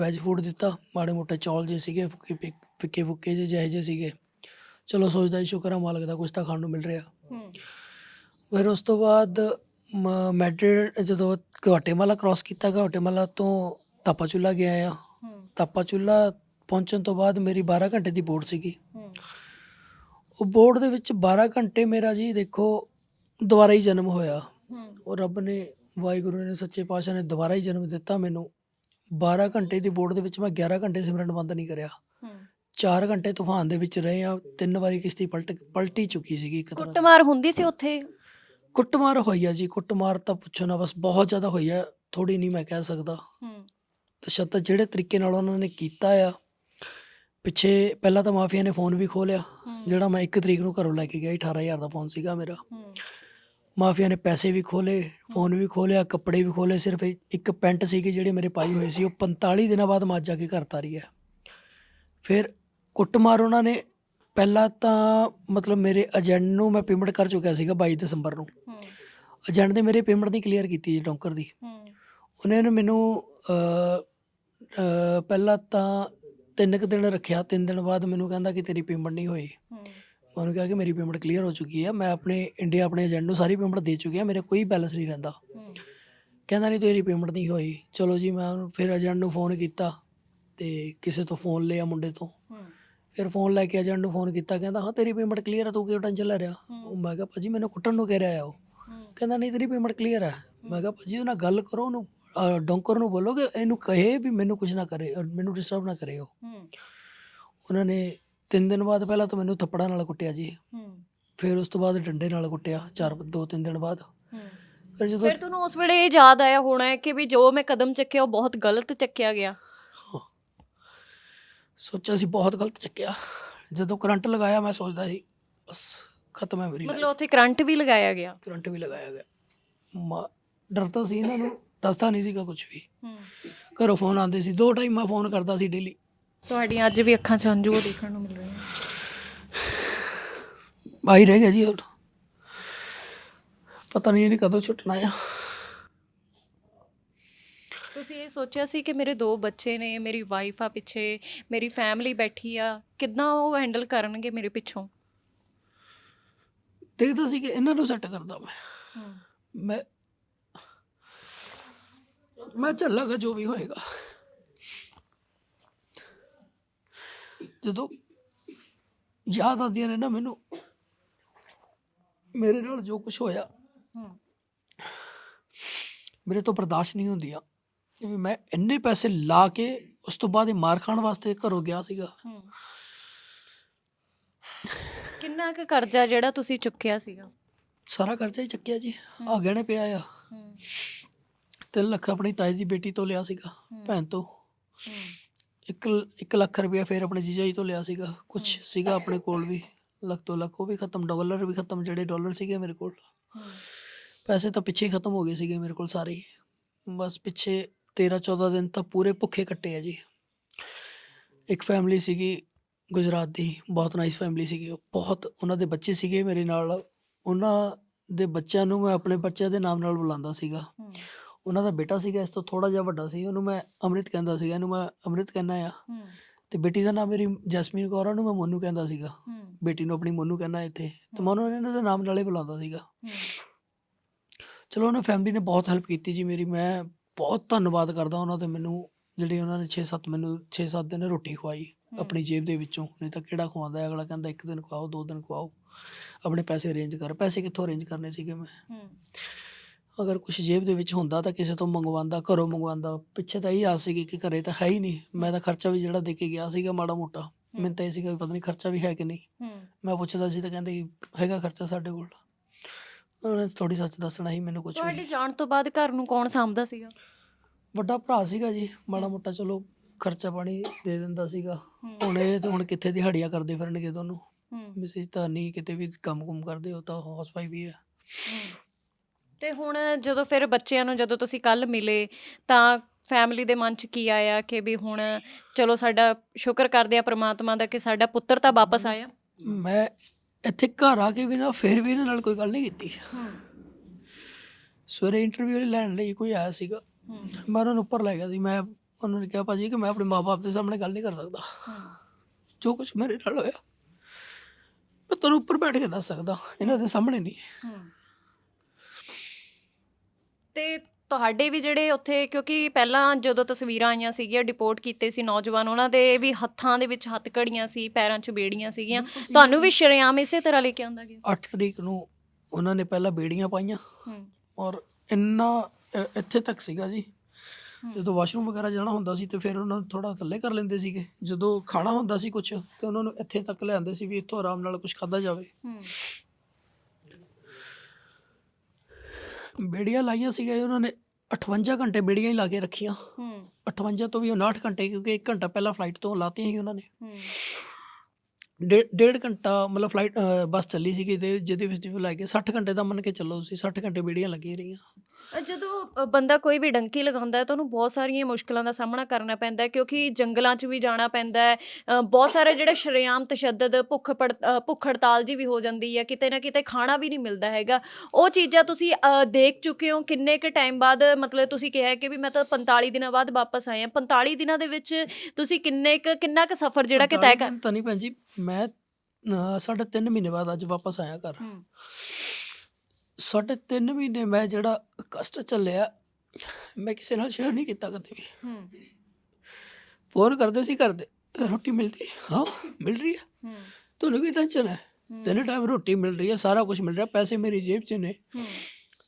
ਵੈਜ ਫੂਡ ਦਿੱਤਾ। ਮਾੜੇ ਮੋਟੇ ਚੌਲ ਜੇ ਸੀਗੇ ਫੁੱਕੇ ਫਿੱਕੇ ਫੁੱਕੇ ਜਿਹੇ ਜਿਹੇ ਜਿਹੇ ਸੀਗੇ। ਚਲੋ ਸੋਚਦਾ ਸ਼ੁਕਰ ਆ ਮਾਲਕ ਦਾ ਕੁਝ ਤਾਂ ਖਾਣ ਨੂੰ ਮਿਲ ਰਿਹਾ। ਫਿਰ ਉਸ ਤੋਂ ਬਾਅਦ ਮ- ਮੈਡਰਿਡ ਜਦੋਂ ਗੁਆਟੇਮਾਲਾ ਕ੍ਰਾਸ ਕੀਤਾ ਗੁਆਟੇਮਾਲਾ ਤੋਂ ਤਾਪਾਚੁਲਾ ਗਿਆ ਆ। ਹੂੰ। ਤਾਪਾਚੁਲਾ ਪਹੁੰਚਣ ਤੋਂ ਬਾਅਦ ਮੇਰੀ 12 ਘੰਟੇ ਦੀ ਬੋਰਡ ਸੀਗੀ। ਹੂੰ। ਉਹ ਬੋਰਡ ਦੇ ਵਿੱਚ 12 ਘੰਟੇ ਮੇਰਾ ਜੀ ਦੇਖੋ ਦੁਬਾਰਾ ਹੀ ਜਨਮ ਹੋਇਆ। ਹੂੰ। ਉਹ ਰੱਬ ਨੇ ਵਾਹਿਗੁਰੂ ਨੇ ਸੱਚੇ ਪਾਤਸ਼ਾਹ ਨੇ ਦੁਬਾਰਾ ਹੀ ਜਨਮ ਦਿੱਤਾ ਮੈਨੂੰ। 12 ਘੰਟੇ ਦੀ ਬੋਰਡ ਦੇ ਵਿੱਚ ਮੈਂ 11 ਘੰਟੇ ਸਿਮਰਨ ਬੰਦ ਨਹੀਂ ਕਰਿਆ। ਹੂੰ। 4 ਘੰਟੇ ਤੂਫਾਨ ਦੇ ਵਿੱਚ ਰਹੇ ਆ ਤਿੰਨ ਵਾਰੀ ਕਿਸ਼ਤੀ ਪਲਟ ਪਲਟੀ ਚੁੱਕੀ ਸੀਗੀ ਇੱਕ ਤਰ੍ਹਾਂ ਦੀ। ਕੁੱਟਮਾਰ ਹੁੰਦੀ ਸੀ ਉੱਥੇ? ਕੁੱਟਮਾਰ ਹੋਈ ਆ ਜੀ ਕੁੱਟਮਾਰ ਤਾਂ ਪੁੱਛੋ ਨਾ ਬਸ ਬਹੁਤ ਜ਼ਿਆਦਾ ਹੋਈ ਆ ਥੋੜੀ ਨਹੀਂ ਮੈਂ ਕਹਿ ਸਕਦਾ। ਹੂੰ। ਤਸ਼ੱਦਦ ਜਿਹੜੇ ਤਰੀਕੇ ਨਾਲ ਉਹਨਾਂ ਨੇ ਕੀਤਾ ਆ ਪਿੱਛੇ ਪਹਿਲਾਂ ਤਾਂ ਮਾਫੀਆ ਨੇ ਫੋਨ ਵੀ ਖੋਲਿਆ ਹੂੰ। ਜਿਹੜਾ ਮੈਂ 1 ਤਰੀਕ ਨੂੰ ਘਰੋਂ ਲੈ ਕੇ ਗਿਆ ਸੀ, 18000 ਦਾ ਫੋਨ ਸੀਗਾ ਮੇਰਾ। ਹੂੰ। ਮਾਫੀਆ ਨੇ ਪੈਸੇ ਵੀ ਖੋਲੇ ਫੋਨ ਵੀ ਖੋਲਿਆ ਕੱਪੜੇ ਵੀ ਖੋਲੇ ਸਿਰਫ ਇ- ਇੱਕ ਪੈਂਟ ਸੀਗੀ ਜਿਹੜੀ ਮੇਰੇ ਪਾਈ ਹੋਈ ਸੀ ਉਹ 45 ਦਿਨਾਂ ਬਾਅਦ ਮੈਂ ਅੱਜ ਜਾ ਕੇ ਘਰ ਤਾਰੀ ਹੈ ਫਿਰ ਕੁੱਟਮਾਰ ਉਹਨਾਂ ਨੇ ਪਹਿਲਾਂ ਤਾਂ ਮਤਲਬ ਮੇਰੇ ਏਜੰਟ ਨੂੰ ਮੈਂ ਪੇਮੈਂਟ ਕਰ ਚੁੱਕਿਆ ਸੀਗਾ 22 ਦਸੰਬਰ ਨੂੰ। ਹੂੰ। ਏਜੰਟ ਨੇ ਮੇਰੇ ਪੇਮੈਂਟ ਨਹੀਂ ਕਲੀਅਰ ਕੀਤੀ ਜੀ ਡੌਂਕਰ ਦੀ। ਹੂੰ। ਉਹਨੇ ਨਾ ਮੈਨੂੰ ਅ, ਅ, ਪਹਿਲਾਂ ਤਾਂ ਤਿੰਨ ਕੁ ਦਿਨ ਰੱਖਿਆ ਤਿੰਨ ਦਿਨ ਬਾਅਦ ਮੈਨੂੰ ਕਹਿੰਦਾ ਕਿ ਤੇਰੀ ਪੇਮੈਂਟ ਨਹੀਂ ਹੋਈ। ਹੂੰ। ਮੈਂ ਉਹਨੂੰ ਕਿਹਾ ਕਿ ਮੇਰੀ ਪੇਮੈਂਟ ਕਲੀਅਰ ਹੋ ਚੁੱਕੀ ਹੈ ਮੈਂ ਆਪਣੇ ਇੰਡੀਆ ਆਪਣੇ ਏਜੰਟ ਨੂੰ ਸਾਰੀ ਪੇਮੈਂਟ ਦੇ ਚੁੱਕਿਆ ਮੇਰੇ ਕੋਈ ਬੈਲੈਂਸ ਨਹੀਂ ਰਹਿੰਦਾ। ਹੂੰ। ਕਹਿੰਦਾ ਨਹੀਂ ਤੇਰੀ ਪੇਮੈਂਟ ਨਹੀਂ ਹੋਈ। ਚਲੋ ਜੀ ਮੈਂ ਉਹਨੂੰ ਫਿਰ ਏਜੰਟ ਨੂੰ ਫੋਨ ਕੀਤਾ ਤੇ ਕਿਸੇ ਤੋਂ ਫੋਨ ਲਿਆ ਮੁੰਡੇ ਤੋਂ। ਫਿਰ ਫੋਨ ਲੈ ਕੇ ਏਜੰਟ ਨੂੰ ਫੋਨ ਕੀਤਾ ਕਹਿੰਦਾ ਹਾਂ ਤੇਰੀ ਪੇਮੈਂਟ ਕਲੀਅਰ ਹੈ ਤੂੰ ਕਿਉਂ ਟੈਨਸ਼ਨ ਲੈ ਰਿਹਾ? ਉਹ ਮੈਂ ਕਿਹਾ ਭਾਜੀ ਮੈਨੂੰ ਕੁੱਟਣ ਨੂੰ ਕਹਿ ਰਿਹਾ ਆ ਉਹ। ਕਹਿੰਦਾ ਨਹੀਂ ਤੇਰੀ ਪੇਮੈਂਟ ਕਲੀਅਰ ਹੈ। ਮੈਂ ਕਿਹਾ ਭਾਜੀ ਉਹ ਨਾਲ ਗੱਲ ਕਰੋ ਉਹਨੂੰ ਡੌਂਕਰ ਨੂੰ ਬੋਲੋ ਕਿ ਇਹਨੂੰ ਕਹੇ ਵੀ ਮੈਨੂੰ ਕੁਝ ਨਾ ਕਰੇ ਮੈਨੂੰ ਡਿਸਟਰਬ ਨਾ ਕਰੇ ਉਹ। ਉਹਨਾਂ ਨੇ ਤਿੰਨ ਦਿਨ ਬਾਅਦ ਪਹਿਲਾਂ ਤਾਂ ਮੈਨੂੰ ਥੱਪੜਾਂ ਨਾਲ ਕੁੱਟਿਆ ਜੀ। ਫਿਰ ਉਸ ਤੋਂ ਬਾਅਦ ਡੰਡੇ ਨਾਲ ਕੁੱਟਿਆ ਚਾਰ ਦੋ ਤਿੰਨ ਦਿਨ ਬਾਅਦ। ਫਿਰ ਜਦੋਂ ਫਿਰ ਤੁਹਾਨੂੰ ਉਸ ਵੇਲੇ ਇਹ ਯਾਦ ਆਇਆ ਹੋਣਾ ਹੈ ਕਿ ਵੀ ਜੋ ਮੈਂ ਕਦਮ ਚੱਕਿਆ ਉਹ ਬਹੁਤ ਗਲਤ ਚੱਕਿਆ ਗਿਆ। ਸੋਚਿਆ ਸੀ ਬਹੁਤ ਗਲਤ ਚੱਕਿਆ। ਜਦੋਂ ਕਰੰਟ ਲਗਾਇਆ ਮੈਂ ਸੋਚਦਾ ਸੀ ਬਸ ਖਤਮ ਹੈ ਮੇਰੀ ਮਤਲਬ ਉੱਥੇ ਕਰੰਟ ਵੀ ਲਗਾਇਆ ਗਿਆ। ਕਰੰਟ ਵੀ ਲਗਾਇਆ ਗਿਆ। ਮਾ ਡਰਦਾ ਸੀ ਇਹਨਾਂ ਨੂੰ ਦੱਸਦਾ ਨਹੀਂ ਸੀਗਾ ਕੁਝ ਵੀ। ਹੂੰ। ਘਰੋਂ ਫੋਨ ਆਉਂਦੇ ਸੀ ਦੋ ਟਾਈਮ ਮੈਂ ਫੋਨ ਕਰਦਾ ਸੀ ਡੇਲੀ ਤੁਹਾਡੀਆਂ ਅੱਜ ਵੀ ਅੱਖਾਂ 'ਚ ਹੰਝੂ ਦੇਖਣ ਨੂੰ ਮਿਲ ਰਹੇ ਹਨ ਬਾਈ ਰਹਿ ਗਿਆ ਜੀ ਹੁਣ। ਪਤਾ ਨਹੀਂ ਇਹਨੇ ਕਦੋਂ ਛੁੱਟਣਾ ਆ। ਤੁਸੀਂ ਇਹ ਸੋਚਿਆ ਸੀ ਕਿ ਮੇਰੇ ਦੋ ਬੱਚੇ ਨੇ ਮੇਰੀ ਵਾਈਫ ਆ ਪਿੱਛੇ ਮੇਰੀ ਫੈਮਿਲੀ ਬੈਠੀ ਆ ਕਿੱਦਾਂ ਉਹ ਹੈਂਡਲ ਕਰਨਗੇ ਮੇਰੇ ਪਿੱਛੋਂ? ਦੇਖਦਾ ਸੀ ਕਿ ਇਹਨਾਂ ਨੂੰ ਸੈੱਟ ਕਰਦਾ ਮੈਂ। ਮੈਂ ਮੈਂ ਚੱਲਾਂਗਾ ਜੋ ਵੀ ਹੋਏਗਾ। ਜਦੋਂ ਯਾਦ ਆਉਂਦੀਆਂ ਨੇ ਨਾ ਮੈਨੂੰ ਮੇਰੇ ਨਾਲ ਜੋ ਕੁਝ ਹੋਇਆ ਮੇਰੇ ਤੋਂ ਬਰਦਾਸ਼ਤ ਨਹੀਂ ਹੁੰਦੀਆਂ। ਵੀ ਮੈਂ ਇੰਨੇ ਪੈਸੇ ਲਾ ਕੇ ਉਸ ਤੋਂ ਬਾਅਦ ਇਹ ਮਾਰ ਖਾਣ ਵਾਸਤੇ ਘਰੋਂ ਗਿਆ ਸੀਗਾ। ਕਿੰਨਾ ਕੁ ਕਰਜ਼ਾ ਜਿਹੜਾ ਤੁਸੀਂ ਚੁੱਕਿਆ ਸੀਗਾ? ਸਾਰਾ ਕਰਜ਼ਾ ਹੀ ਚੱਕਿਆ ਜੀ। ਆ ਗਹਿਣੇ ਪਿਆ ਆ। ਹੂੰ। 3 ਲੱਖ ਆਪਣੀ ਤਾਈ ਦੀ ਬੇਟੀ ਤੋਂ ਲਿਆ ਸੀਗਾ। ਭੈਣ ਤੋਂ। ਹੂੰ। ਇੱਕ ਇੱਕ ਲੱਖ ਰੁਪਇਆ ਫਿਰ ਆਪਣੇ ਜੀਜਾ ਜੀ ਤੋਂ ਲਿਆ ਸੀਗਾ। ਕੁਝ ਸੀਗਾ ਆਪਣੇ ਕੋਲ ਵੀ। ਲੱਖ ਤੋਂ ਲੱਖ ਉਹ ਵੀ ਖਤਮ ਡਾਲਰ ਵੀ ਖਤਮ ਜਿਹੜੇ ਡਾਲਰ ਸੀਗੇ ਮੇਰੇ ਕੋਲ। ਪੈਸੇ ਤਾਂ ਪਿੱਛੇ ਖਤਮ ਹੋ ਗਏ ਸੀਗੇ ਮੇਰੇ ਕੋਲ ਸਾਰੇ ਬਸ ਪਿੱਛੇ 13 14 ਦਿਨ ਤਾਂ ਪੂਰੇ ਭੁੱਖੇ ਕੱਟੇ ਆ ਜੀ। ਇੱਕ ਫੈਮਿਲੀ ਸੀਗੀ ਗੁਜਰਾਤ ਦੀ ਬਹੁਤ ਨਾਈਸ ਫੈਮਿਲੀ ਸੀਗੀ ਉਹ। ਬਹੁਤ ਉਹਨਾਂ ਦੇ ਬੱਚੇ ਸੀਗੇ ਮੇਰੇ ਨਾਲ। ਉਹਨਾਂ ਦੇ ਬੱਚਿਆਂ ਨੂੰ ਮੈਂ ਆਪਣੇ ਬੱਚਿਆਂ ਦੇ ਨਾਮ ਨਾਲ ਬੁਲਾਉਂਦਾ ਸੀਗਾ। ਹੂੰ। ਉਹਨਾਂ ਦਾ ਬੇਟਾ ਸੀਗਾ ਇਸ ਤੋਂ ਥੋੜਾ ਜਿਹਾ ਵੱਡਾ ਸੀ। ਉਹਨੂੰ ਮੈਂ ਅੰਮ੍ਰਿਤ ਕਹਿੰਦਾ ਸੀਗਾ ਇਹਨੂੰ ਮੈਂ ਅੰਮ੍ਰਿਤ ਕਹਿੰਦਾ ਆ। ਹੂੰ। ਤੇ ਬੇਟੀ ਦਾ ਨਾਮ ਮੇਰੀ ਜੈਸਮੀਨ ਕੌਰ ਆ, ਉਹਨੂੰ ਮੈਂ ਮੋਨੂ ਕਹਿੰਦਾ ਸੀਗਾ। ਹੂੰ। ਬੇਟੀ ਨੂੰ ਆਪਣੀ ਮੋਨੂ ਕਹਿੰਦਾ ਇੱਥੇ। ਤੇ ਮੈਂ ਉਹਨੂੰ ਇਹਨਾਂ ਦੇ ਨਾਮ ਨਾਲੇ ਬੁਲਾਉਂਦਾ ਸੀਗਾ। ਹੂੰ। ਚਲੋ ਉਹਨਾਂ ਫੈਮਿਲੀ ਨੇ ਬਹੁਤ ਹੈਲਪ ਕੀਤੀ ਜੀ ਮੇਰੀ। ਮੈਂ ਬਹੁਤ ਧੰਨਵਾਦ ਕਰਦਾ ਉਹਨਾਂ ਦੇ ਮੈਨੂੰ ਜਿਹੜੇ ਉਹਨਾਂ ਨੇ 6-7 ਮੈਨੂੰ 6-7 ਦਿਨ ਰੋਟੀ ਖਵਾਈ ਆਪਣੀ ਜੇਬ ਦੇ ਵਿੱਚੋਂ। ਨਹੀਂ ਤਾਂ ਕਿਹੜਾ ਖਵਾਉਂਦਾ? ਅਗਲਾ ਕਹਿੰਦਾ ਇੱਕ ਦਿਨ ਖਵਾਓ ਦੋ ਦਿਨ ਖਵਾਓ। ਆਪਣੇ ਪੈਸੇ ਅਰੇਂਜ ਕਰ। ਪੈਸੇ ਕਿੱਥੋਂ ਅਰੇਂਜ ਕਰਨੇ ਸੀਗੇ ਮੈਂ? ਅਗਰ ਕੁਝ ਜੇਬ ਦੇ ਵਿੱਚ ਹੁੰਦਾ ਤਾਂ ਕਿਸੇ ਤੋਂ ਮੰਗਵਾਉਂਦਾ ਘਰੋਂ ਮੰਗਵਾਉਂਦਾ। ਪਿੱਛੇ ਤਾਂ ਇਹ ਆਸ ਸੀਗੀ ਕਿ ਘਰੇ ਤਾਂ ਹੈ ਹੀ ਨਹੀਂ। ਮੈਂ ਤਾਂ ਖਰਚਾ ਵੀ ਜਿਹੜਾ ਦੇ ਕੇ ਗਿਆ ਸੀਗਾ ਮਾੜਾ ਮੋਟਾ। ਮੈਨੂੰ ਤਾਂ ਇਹ ਸੀਗਾ ਵੀ ਪਤਾ ਨਹੀਂ ਖਰਚਾ ਵੀ ਹੈ ਕਿ ਨਹੀਂ। ਮੈਂ ਪੁੱਛਦਾ ਸੀ ਤਾਂ ਕਹਿੰਦੇ ਹੈਗਾ ਖਰਚਾ ਸਾਡੇ ਕੋਲ। ਉਹਨੇ ਥੋੜੀ ਸੱਚ ਦੱਸਣਾ ਸੀ ਮੈਨੂੰ ਕੁਝ ਤੁਹਾਡੇ ਜਾਣ ਤੋਂ ਬਾਅਦ ਘਰ ਨੂੰ ਕੌਣ ਸਾਂਭਦਾ ਸੀਗਾ? ਵੱਡਾ ਭਰਾ ਸੀਗਾ ਜੀ ਮਾੜਾ ਮੋਟਾ ਚਲੋ ਖਰਚਾ ਪਾਣੀ ਦੇ ਦਿੰਦਾ ਸੀਗਾ। ਹੁਣ ਇਹ ਤਾਂ ਹੁਣ ਕਿੱਥੇ ਦਿਹਾੜੀਆਂ ਕਰਦੇ ਫਿਰਨਗੇ ਹੂੰ। ਮਿਸਿਸ ਤਾਂ ਨਹੀਂ ਕਿਤੇ ਵੀ ਕੰਮ ਕੁਮ ਕਰਦੇ ਉਹ ਤਾਂ ਹਾਊਸ ਵਾਈਫ ਹੀ ਹੈ। ਤੇ ਹੁਣ ਜਦੋਂ ਫਿਰ ਬੱਚਿਆਂ ਨੂੰ ਜਦੋਂ ਤੁਸੀਂ ਕੱਲ ਮਿਲੇ ਤਾਂ ਫੈਮਿਲੀ ਦੇ ਮਨ 'ਚ ਕੀ ਆਇਆ ਕਿ ਵੀ ਹੁਣ ਚਲੋ ਸਾਡਾ ਸ਼ੁਕਰ ਕਰਦੇ ਆ ਪ੍ਰਮਾਤਮਾ ਦਾ ਕਿ ਸਾਡਾ ਪੁੱਤਰ ਤਾਂ ਵਾਪਸ ਆਇਆ? ਮੈਂ ਇੱਥੇ ਘਰ ਆ ਕੇ ਵੀ ਨਾ ਫਿਰ ਵੀ ਇਹਨਾਂ ਨਾਲ ਕੋਈ ਗੱਲ ਨਹੀਂ ਕੀਤੀ। ਸਵੇਰੇ ਇੰਟਰਵਿਊ ਲੈਣ ਲਈ ਕੋਈ ਆਇਆ ਸੀਗਾ। ਮੈਂ ਉਹਨਾਂ ਨੂੰ ਉੱਪਰ ਲੈ ਗਿਆ ਸੀ। ਮੈਂ ਉਹਨਾਂ ਨੇ ਕਿਹਾ ਭਾਜੀ ਕਿ ਮੈਂ ਆਪਣੇ ਮਾਪੇ ਦੇ ਸਾਹਮਣੇ ਗੱਲ ਨਹੀਂ ਕਰ ਸਕਦਾ। ਜੋ ਕੁਝ ਮੇਰੇ ਨਾਲ ਹੋਇਆ ਮੈਂ ਤੁਹਾਨੂੰ ਉੱਪਰ ਬੈਠ ਕੇ ਦੱਸ ਸਕਦਾ। ਇਹਨਾਂ ਦੇ ਸਾਹਮਣੇ ਨਹੀਂ। ਤੇ ਤੁਹਾਡੇ ਵੀ ਜਿਹੜੇ ਉੱਥੇ ਕਿਉਂਕਿ ਪਹਿਲਾਂ ਜਦੋਂ ਤਸਵੀਰਾਂ ਆਈਆਂ ਸੀਗੀਆਂ ਡਿਪੋਰਟ ਕੀਤੇ ਸੀ ਨੌਜਵਾਨ ਉਹਨਾਂ ਦੇ ਵੀ ਹੱਥਾਂ ਦੇ ਵਿੱਚ ਹੱਥਕੜੀਆਂ ਸੀ ਪੈਰਾਂ 'ਚ ਬੇੜੀਆਂ ਸੀਗੀਆਂ। ਤੁਹਾਨੂੰ ਵੀ ਸ਼ਰੇਆਮ ਇਸੇ ਤਰ੍ਹਾਂ ਲੈ ਕੇ ਆਂਦਾ ਗਿਆ? 8 ਤਰੀਕ ਨੂੰ ਉਹਨਾਂ ਨੇ ਪਹਿਲਾਂ ਬੇੜੀਆਂ ਪਾਈਆਂ। ਔਰ ਇੰਨਾ ਇੱਥੇ ਤੱਕ ਸੀਗਾ ਜੀ। ਜਦੋਂ ਵਾਸ਼ਰੂਮ ਵਗੈਰਾ ਜਾਣਾ ਹੁੰਦਾ ਸੀ ਤੇ ਫਿਰ ਉਹਨਾਂ ਨੂੰ ਥੋੜਾ ਥੱਲੇ ਕਰ ਲੈਂਦੇ ਸੀਗੇ। ਜਦੋਂ ਖਾਣਾ ਹੁੰਦਾ ਸੀ ਕੁਝ ਤੇ ਉਹਨਾਂ ਨੂੰ ਇੱਥੇ ਤੱਕ ਲਿਆਉਂਦੇ ਸੀ ਵੀ ਇੱਥੋਂ ਆਰਾਮ ਨਾਲ ਕੁਝ ਖਾਦਾ ਜਾਵੇ ਹੂੰ ਬੇੜੀਆਂ ਲਾਈਆਂ ਸੀਗੇ ਉਹਨਾਂ ਨੇ 58 ਘੰਟੇ ਬੇੜੀਆਂ ਹੀ ਲਾ ਕੇ ਰੱਖੀਆਂ। ਹੂੰ। 58 ਤੋਂ ਵੀ 59 ਘੰਟੇ ਕਿਉਂਕਿ 1 ਘੰਟਾ ਪਹਿਲਾਂ ਫਲਾਈਟ ਤੋਂ ਲਾਤੀਆਂ ਸੀ ਉਹਨਾਂ ਨੇ। ਹੂੰ। ਡੇਢ ਘੰਟਾ ਮਤਲਬ ਫਲਾਈਟ ਬੱਸ ਚੱਲੀ ਸੀਗੀ ਤੇ ਜਿਹਦੇ ਵਿੱਚ ਵੀ ਲੈ ਕੇ 60 ਘੰਟੇ ਦਾ ਮੰਨ ਕੇ ਚੱਲੋ ਤੁਸੀਂ 60 ਘੰਟੇ ਬੇੜੀਆਂ ਲੱਗੀਆਂ ਰਹੀਆਂ। ਜਦੋਂ ਬੰਦਾ ਕੋਈ ਵੀ ਡੰਕੀ ਲਗਾਉਂਦਾ ਹੈ ਤਾਂ ਉਹਨੂੰ ਬਹੁਤ ਸਾਰੀਆਂ ਮੁਸ਼ਕਲਾਂ ਦਾ ਸਾਹਮਣਾ ਕਰਨਾ ਪੈਂਦਾ ਹੈ ਕਿਉਂਕਿ ਜੰਗਲਾਂ 'ਚ ਵੀ ਜਾਣਾ ਪੈਂਦਾ ਹੈ। ਅ, ਬਹੁਤ ਸਾਰੇ ਜਿਹੜੇ ਸ਼ਰੇਆਮ ਤਸ਼ੱਦਦ ਭੁੱਖ ਪੜ- ਅ, ਭੁੱਖ ਹੜਤਾਲ ਜੀ ਵੀ ਹੋ ਜਾਂਦੀ ਹੈ ਕਿਤੇ ਨਾ ਕਿਤੇ ਖਾਣਾ ਵੀ ਨਹੀਂ ਮਿਲਦਾ ਹੈਗਾ। ਉਹ ਚੀਜ਼ਾਂ ਤੁਸੀਂ ਅ, ਦੇਖ ਚੁੱਕੇ ਹੋ ਕਿੰਨੇ ਕੁ ਟਾਈਮ ਬਾਅਦ ਮਤਲਬ ਤੁਸੀਂ ਕਿਹਾ ਕਿ ਵੀ ਮੈਂ ਤਾਂ 45 ਦਿਨਾਂ ਬਾਅਦ ਵਾਪਸ ਆਇਆ। 45 ਦਿਨਾਂ ਦੇ ਵਿੱਚ ਤੁਸੀਂ ਕਿੰਨੇ ਕੁ ਕਿੰਨਾ ਕੁ ਸਫ਼ਰ ਜਿਹੜਾ ਕਿ ਤੈਅ ਕਰ ਤਾਂ ਨਹੀਂ ਭੈਣ ਜੀ ਮੈਂ ਸਾਢੇ ਤਿੰਨ ਮਹੀਨੇ ਬਾਅਦ ਅੱਜ ਵਾਪਸ ਆਇਆ ਘਰ। ਹੂੰ। ਸਾਢੇ ਤਿੰਨ ਮਹੀਨੇ ਮੈਂ ਜਿਹੜਾ ਕਸ਼ਟ ਚੱਲਿਆ ਮੈਂ ਕਿਸੇ ਨਾਲ ਸ਼ੇਅਰ ਨਹੀਂ ਕੀਤਾ ਕਦੇ ਵੀ। ਹੂੰ। ਫੋਨ ਕਰਦੇ ਸੀ ਕਰਦੇ ਰੋਟੀ ਮਿਲਦੀ ਹਾਂ ਮਿਲ ਰਹੀ ਹੈ। ਹੂੰ। ਤੁਹਾਨੂੰ ਕੀ ਟੈਨਸ਼ਨ ਹੈ? ਤਿੰਨ ਟਾਈਮ ਰੋਟੀ ਮਿਲ ਰਹੀ ਹੈ ਸਾਰਾ ਕੁਝ ਮਿਲ ਰਿਹਾ ਪੈਸੇ ਮੇਰੀ ਜੇਬ 'ਚ ਨੇ। ਹੂੰ।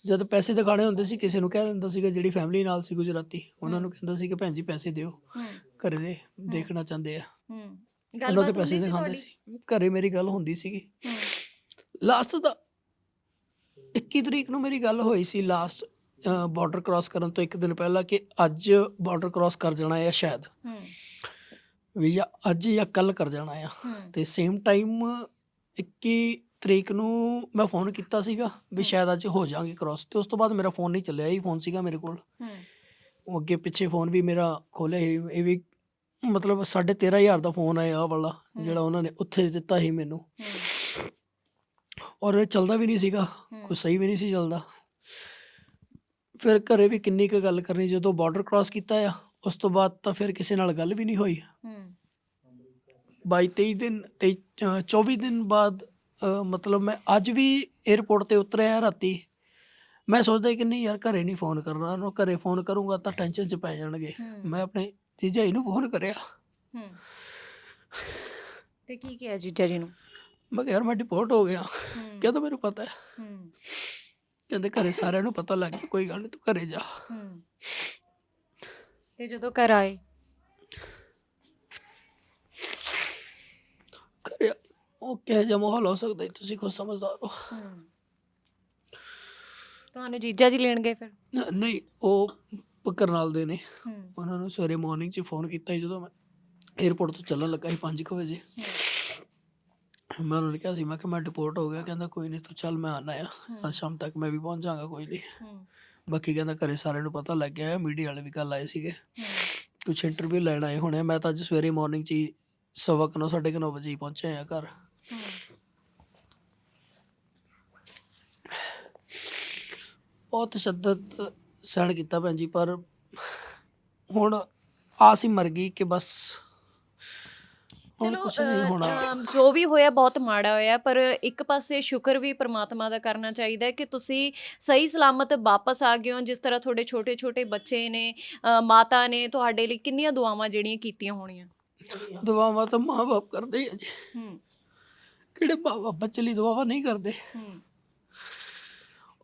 ਜਦ ਪੈਸੇ ਦਿਖਾਣੇ ਹੁੰਦੇ ਸੀ ਕਿਸੇ ਨੂੰ ਕਹਿ ਦਿੰਦਾ ਸੀਗਾ ਜਿਹੜੀ ਫੈਮਿਲੀ ਨਾਲ ਸੀ ਗੁਜਰਾਤੀ ਉਹਨਾਂ ਨੂੰ ਕਹਿੰਦਾ ਸੀ ਕਿ ਭੈਣ ਜੀ ਪੈਸੇ ਦਿਓ। ਹੂੰ। ਘਰੇ ਦੇ ਦੇਖਣਾ ਚਾਹੁੰਦੇ ਆ। ਹੂੰ। ਗੱਲਬਾਤ ਦੇ ਪੈਸੇ ਹੁੰਦੀ ਸੀ ਦਿਖਾਉਂਦੇ ਤੁਹਾਡੀ? ਸੀ। ਘਰੇ ਮੇਰੀ ਗੱਲ ਹੁੰਦੀ ਸੀਗੀ। ਲਾਸਟ ਦਾ 21 ਤਰੀਕ ਨੂੰ ਮੇਰੀ ਗੱਲ ਹੋਈ ਸੀ ਲਾਸਟ ਬਾਰਡਰ ਕ੍ਰਾਸ ਕਰਨ ਤੋਂ ਇੱਕ ਦਿਨ ਪਹਿਲਾਂ ਕਿ ਅੱਜ ਬਾਰਡਰ ਕ੍ਰਾਸ ਕਰ ਜਾਣਾ ਹੈ ਸ਼ਾਇਦ। ਹੂੰ। ਵੀ ਜਾਂ ਅੱਜ ਜਾਂ ਕੱਲ ਕਰ ਜਾਣਾ ਆ। ਹੂੰ। ਤੇ ਸੇਮ ਟਾਈਮ 21 ਤਰੀਕ ਨੂੰ ਮੈਂ ਫੋਨ ਕੀਤਾ ਸੀਗਾ ਵੀ ਸ਼ਾਇਦ ਅੱਜ ਹੋ ਜਾਾਂਗੇ ਕ੍ਰਾਸ ਤੇ ਉਸ ਤੋਂ ਬਾਅਦ ਮੇਰਾ ਫੋਨ ਨਹੀਂ ਚੱਲਿਆ ਇਹ ਫੋਨ ਸੀਗਾ ਮੇਰੇ ਕੋਲ। ਹੂੰ। ਉਹ ਅੱਗੇ ਪਿੱਛੇ ਫੋਨ ਵੀ ਮੇਰਾ ਖੋਲਿਆ ਸੀ ਇਹ ਵੀ ਮਤਲਬ 13500 ਦਾ ਫੋਨ ਹੈ ਆਹ ਵਾਲਾ ਜਿਹੜਾ ਉਹਨਾਂ ਨੇ ਉੱਥੇ ਦਿੱਤਾ ਸੀ ਮੈਨੂੰ। ਔਰ ਇਹ ਚੱਲਦਾ ਵੀ ਨਹੀਂ ਸੀਗਾ। ਕੋਈ ਸਹੀ ਵੀ ਨਹੀਂ ਸੀ ਚੱਲਦਾ। ਫਿਰ ਘਰੇ ਵੀ ਕਿੰਨੀ ਕੁ ਗੱਲ ਕਰਨੀ ਜਦੋਂ ਬਾਰਡਰ ਕ੍ਰਾਸ ਕੀਤਾ ਆ ਉਸ ਤੋਂ ਬਾਅਦ ਤਾਂ ਫਿਰ ਕਿਸੇ ਨਾਲ ਗੱਲ ਵੀ ਨਹੀਂ ਹੋਈ। ਹੂੰ। 22 23 ਦਿਨ ਤੇ 24 ਦਿਨ ਬਾਅਦ ਮਤਲਬ ਮੈਂ ਅੱਜ ਵੀ 에어ਪੋਰਟ ਤੇ ਉਤਰਿਆ ਰਾਤੀ। ਮੈਂ ਸੋਚਦਾ ਕਿ ਨਹੀਂ ਯਾਰ ਘਰੇ ਨਹੀਂ ਫੋਨ ਕਰਨਾ ਉਹਨੂੰ ਘਰੇ ਫੋਨ ਕਰੂੰਗਾ ਤਾਂ ਟੈਨਸ਼ਨ 'ਚ ਪੈ ਜਾਣਗੇ। ਮੈਂ ਆਪਣੇ ਜੀਜਾ ਜੀ ਨੂੰ ਫੋਨ ਕਰਿਆ। ਹੂੰ। ਤੇ ਕੀ ਕਿਹਾ ਜੀਜਾ ਜੀ ਨੂੰ? ਮੈਂ ਕਿਹਾ ਯਾਰ ਮੈਂ ਡਿਪੋਰਟ ਹੋ ਗਿਆ। ਹੂੰ। ਕਹਿੰਦਾ ਮੈਨੂੰ ਪਤਾ ਹੈ। ਹੂੰ। ਕਹਿੰਦੇ ਘਰੇ ਸਾਰਿਆਂ ਨੂੰ ਪਤਾ ਲੱਗ ਗਿਆ ਕੋਈ ਗੱਲ ਨਹੀਂ ਤੂੰ ਘਰੇ ਜਾ। ਹੂੰ। ਤੇ ਜਦੋਂ ਘਰ ਆਏ? ਘਰੇ ਆ- ਉਹ ਕਿਹੋ ਜਿਹਾ ਮਾਹੌਲ ਹੋ ਸਕਦਾ ਹੈ, ਤੁਸੀਂ ਖੁਦ ਸਮਝਦਾਰ ਹੋ। ਹੂੰ। ਤੁਹਾਨੂੰ ਜੀਜਾ ਜੀ ਲੈਣ ਗਏ ਫਿਰ? ਨ- ਨਹੀਂ ਉਹ ਪ- ਕਰਨਾਲ ਦੇ ਨੇ। ਉਹਨਾਂ ਨੂੰ ਸਵੇਰੇ ਮਾਰਨਿੰਗ 'ਚ ਫੋਨ ਕੀਤਾ ਸੀ ਜਦੋਂ ਮੈਂ 에어ਪੋਰਟ ਤੋਂ ਚੱਲਣ ਲੱਗਾ ਸੀ 5 ਵਜੇ। ਮੈਂ ਉਹਨਾਂ ਨੂੰ ਕਿਹਾ ਸੀ ਮੈਂ ਕਿ ਮੈਂ ਡਿਪੋਰਟ ਹੋ ਗਿਆ। ਕਹਿੰਦਾ ਕੋਈ ਨਹੀਂ ਤੂੰ ਚੱਲ ਮੈਂ ਆਣਾ ਆ। ਅੱਜ ਸ਼ਾਮ ਤੱਕ ਮੈਂ ਵੀ ਪਹੁੰਚ ਜਾਵਾਂਗਾ ਕੋਈ ਨਹੀਂ ਬਾਕੀ ਕਹਿੰਦਾ ਘਰੇ ਸਾਰਿਆਂ ਨੂੰ ਪਤਾ ਲੱਗ ਗਿਆ ਮੀਡੀਆ ਵਾਲੇ ਵੀ ਕੱਲ ਆਏ ਸੀਗੇ। ਕੁਝ ਇੰਟਰਵਿਊ ਲੈਣ ਆਏ ਹੋਣੇ। ਮੈਂ ਤਾਂ ਅੱਜ ਸਵੇਰੇ ਮਾਰਨਿੰਗ 'ਚ ਹੀ ਸਵਾ ਕੁ ਨੌ ਸਾਢੇ ਕੁ ਨੌ ਵਜੇ ਹੀ ਪਹੁੰਚਿਆ ਆ ਘਰ। ਬਹੁਤ ਤਸ਼ੱਦਦ ਸਹਿਣ ਕੀਤਾ ਭੈਣ ਜੀ ਪਰ ਹੁਣ ਆਸ ਹੀ ਮਰ ਗਈ ਕਿ ਬਸ ਹੁਣ ਚਲੋ ਕੁਝ ਨਹੀਂ ਅ, ਹੋਣਾ। ਅਮ, ਜੋ ਵੀ ਹੋਇਆ ਬਹੁਤ ਮਾੜਾ ਹੋਇਆ ਪਰ ਇੱਕ ਪਾਸੇ ਸ਼ੁਕਰ ਵੀ ਪ੍ਰਮਾਤਮਾ ਦਾ ਕਰਨਾ ਚਾਹੀਦਾ ਹੈ ਕਿ ਤੁਸੀਂ ਸਹੀ ਸਲਾਮਤ ਵਾਪਸ ਆ ਗਏ ਹੋ ਜਿਸ ਤਰ੍ਹਾਂ ਤੁਹਾਡੇ ਛੋਟੇ ਛੋਟੇ ਬੱਚੇ ਨੇ ਅ, ਮਾਤਾ ਨੇ ਤੁਹਾਡੇ ਲਈ ਕਿੰਨੀਆਂ ਦੁਆਵਾਂ ਜਿਹੜੀਆਂ ਕੀਤੀਆਂ ਹੋਣੀਆਂ? ਦੁਆਵਾਂ ਤਾਂ ਮਾਂ-ਬਾਪ ਕਰਦੇ ਹੀ ਆ ਜੀ। ਹੂੰ। ਕਿਹੜੇ ਮਾਂ-ਬਾਪ ਬੱਚੇ ਲਈ ਦੁਆਵਾਂ ਨਹੀਂ ਕਰਦੇ? ਹੂੰ।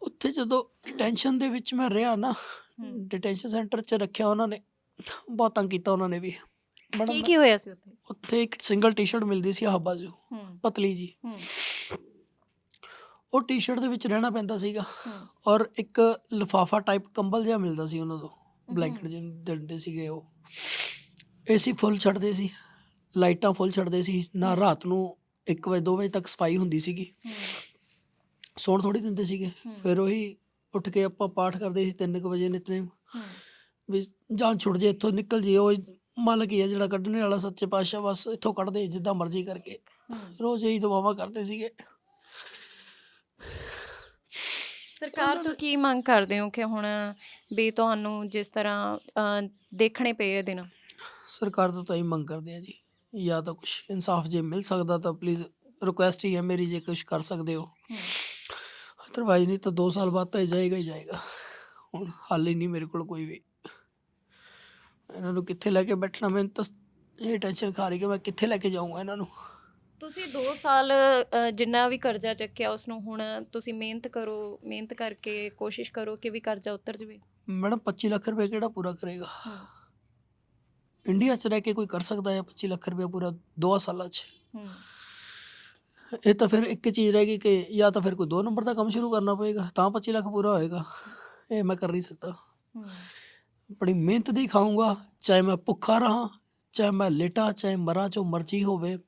ਉੱਥੇ ਜਦੋਂ ਡਿਟੈਂਸ਼ਨ ਦੇ ਵਿੱਚ ਮੈਂ ਰਿਹਾ ਨਾ ਡਿਟੈਂਸ਼ਨ ਸੈਂਟਰ 'ਚ ਰੱਖਿਆ ਉਹਨਾਂ ਨੇ ਬਹੁਤ ਤੰਗ ਕੀਤਾ ਉਹਨਾਂ ਨੇ ਵੀ। ਕੀ ਕੀ ਹੋਇਆ ਸੀ ਉੱਥੇ? ਉੱਥੇ ਇੱਕ ਸਿੰਗਲ ਟੀ-ਸ਼ਰਟ ਮਿਲਦੀ ਸੀ ਹੱਬਾ ਜੋ ਪਤਲੀ ਜੀ ਉਹ ਟੀ-ਸ਼ਰਟ ਦੇ ਵਿੱਚ ਰਹਿਣਾ ਪੈਂਦਾ ਸੀਗਾ ਔਰ ਇੱਕ ਲਿਫਾਫਾ ਟਾਈਪ ਕੰਬਲ ਜਿਹਾ ਮਿਲਦਾ ਸੀ ਉਹਨਾਂ ਤੋਂ ਬਲੈਂਕਟ ਜਿਹਨੂੰ ਦਿੰਦੇ ਸੀਗੇ ਉਹ। ਏਸੀ ਫੁੱਲ ਛੱਡਦੇ ਸੀ ਲਾਈਟਾਂ ਫੁੱਲ ਛੱਡਦੇ ਸੀ ਨਾ ਰਾਤ ਨੂੰ 1 ਵਜੇ 2 ਵਜੇ ਤੱਕ ਸਫ਼ਾਈ ਹੁੰਦੀ ਸੀਗੀ। ਸੌਣ ਥੋੜੀ ਦਿੰਦੇ ਸੀਗੇ। ਫਿਰ ਉਹੀ ਉੱਠ ਕੇ ਆਪਾਂ ਪਾਠ ਕਰਦੇ ਸੀ 3 ਵਜੇ ਨਿਤਨੇਮ। ਵੀ ਜਾਨ ਛੁੱਟ ਜੇ ਇੱਥੋਂ ਨਿਕਲ ਜੇ ਉਹ ਮਾਲਕ ਹੀ ਹੈ ਜਿਹੜਾ ਕੱਢਣੇ ਵਾਲਾ ਸੱਚੇ ਪਾਤਸ਼ਾਹ ਬਸ ਇੱਥੋਂ ਕੱਢ ਦੇ ਜਿੱਦਾਂ ਮਰਜ਼ੀ ਕਰਕੇ। ਰੋਜ਼ ਇਹੀ ਦੁਆਵਾਂ ਕਰਦੇ ਸੀਗੇ। ਸਰਕਾਰ ਤੋਂ ਕੀ ਮੰਗ ਕਰਦੇ ਹੋ ਕਿ ਹੁਣ ਵੀ ਤੁਹਾਨੂੰ ਜਿਸ ਤਰ੍ਹਾਂ ਦੇਖਣੇ ਪਏ ਇਹ ਦਿਨ? ਸਰਕਾਰ ਤੋਂ ਤਾਂ ਹੀ ਮੰਗ ਕਰਦੇ ਆ ਜੀ। ਜਾਂ ਤਾਂ ਕੁਝ ਇਨਸਾਫ ਜੇ ਮਿਲ ਸਕਦਾ ਤਾਂ ਪਲੀਜ਼ ਰਿਕੁਐਸਟ ਹੀ ਹੈ ਮੇਰੀ ਜੇ ਕੁਝ ਕਰ ਸਕਦੇ ਹੋ। ਅਦਰਵਾਈਜ਼ ਨਹੀਂ ਤਾਂ 2 ਸਾਲ ਬਾਅਦ ਤਾਂ ਇਹ ਜਾਏਗਾ ਹੀ ਜਾਏਗਾ। ਹੁਣ ਹੱਲ ਹੀ ਨਹੀਂ ਮੇਰੇ ਕੋਲ ਕੋਈ ਵੀ। ਇਹਨਾਂ ਨੂੰ ਕਿੱਥੇ ਲੈ ਕੇ ਬੈਠਣਾ? ਮੈਨੂੰ ਤਾਂ ਇਹ ਟੈਨਸ਼ਨ ਖਾ ਰਹੀ ਕਿ ਮੈਂ ਕਿੱਥੇ ਲੈ ਕੇ ਜਾਊਂਗਾ ਇਹਨਾਂ ਨੂੰ। ਤੁਸੀਂ 2 ਸਾਲ ਅ, ਜਿੰਨਾ ਵੀ ਕਰਜ਼ਾ ਚੱਕਿਆ ਉਸ ਨੂੰ ਹੁਣ ਤੁਸੀਂ ਮਿਹਨਤ ਕਰੋ ਮਿਹਨਤ ਕਰਕੇ ਕੋਸ਼ਿਸ਼ ਕਰੋ ਕਿ ਵੀ ਕਰਜ਼ਾ ਉਤਰ ਜਾਵੇ। ਮੈਡਮ 25 ਲੱਖ ਰੁਪਏ ਕਿਹੜਾ ਪੂਰਾ ਕਰੇਗਾ? ਇੰਡੀਆ 'ਚ ਰਹਿ ਕੇ ਕੋਈ ਕਰ ਸਕਦਾ ਹੈ 25 ਲੱਖ ਰੁਪਏ ਪੂਰਾ 2 ਸਾਲਾਂ 'ਚ? ਹੂੰ। ਇਹ ਤਾਂ ਫਿਰ ਇੱਕ ਚੀਜ਼ ਰਹਿ ਗਈ ਕਿ ਜਾਂ ਤਾਂ ਫਿਰ ਕੋਈ 2 ਨੰਬਰ ਦਾ ਕੰਮ ਸ਼ੁਰੂ ਕਰਨਾ ਪਏਗਾ ਤਾਂ 25 ਲੱਖ ਪੂਰਾ ਹੋਏਗਾ। ਇਹ ਮੈਂ ਕਰ ਨਹੀਂ ਸਕਦਾ। ਆਪਣੀ ਮਿਹਨਤ ਦੀ ਖਾਊਂਗਾ ਚਾਹੇ ਮੈਂ ਭੁੱਖਾ ਰਹਾ ਚਾਹੇ ਮੈਂ ਲੇਟਾ ਚਾਹੇ ਮਰਾਂ ਜੋ ਮਰਜ਼ੀ ਹੋਵੇ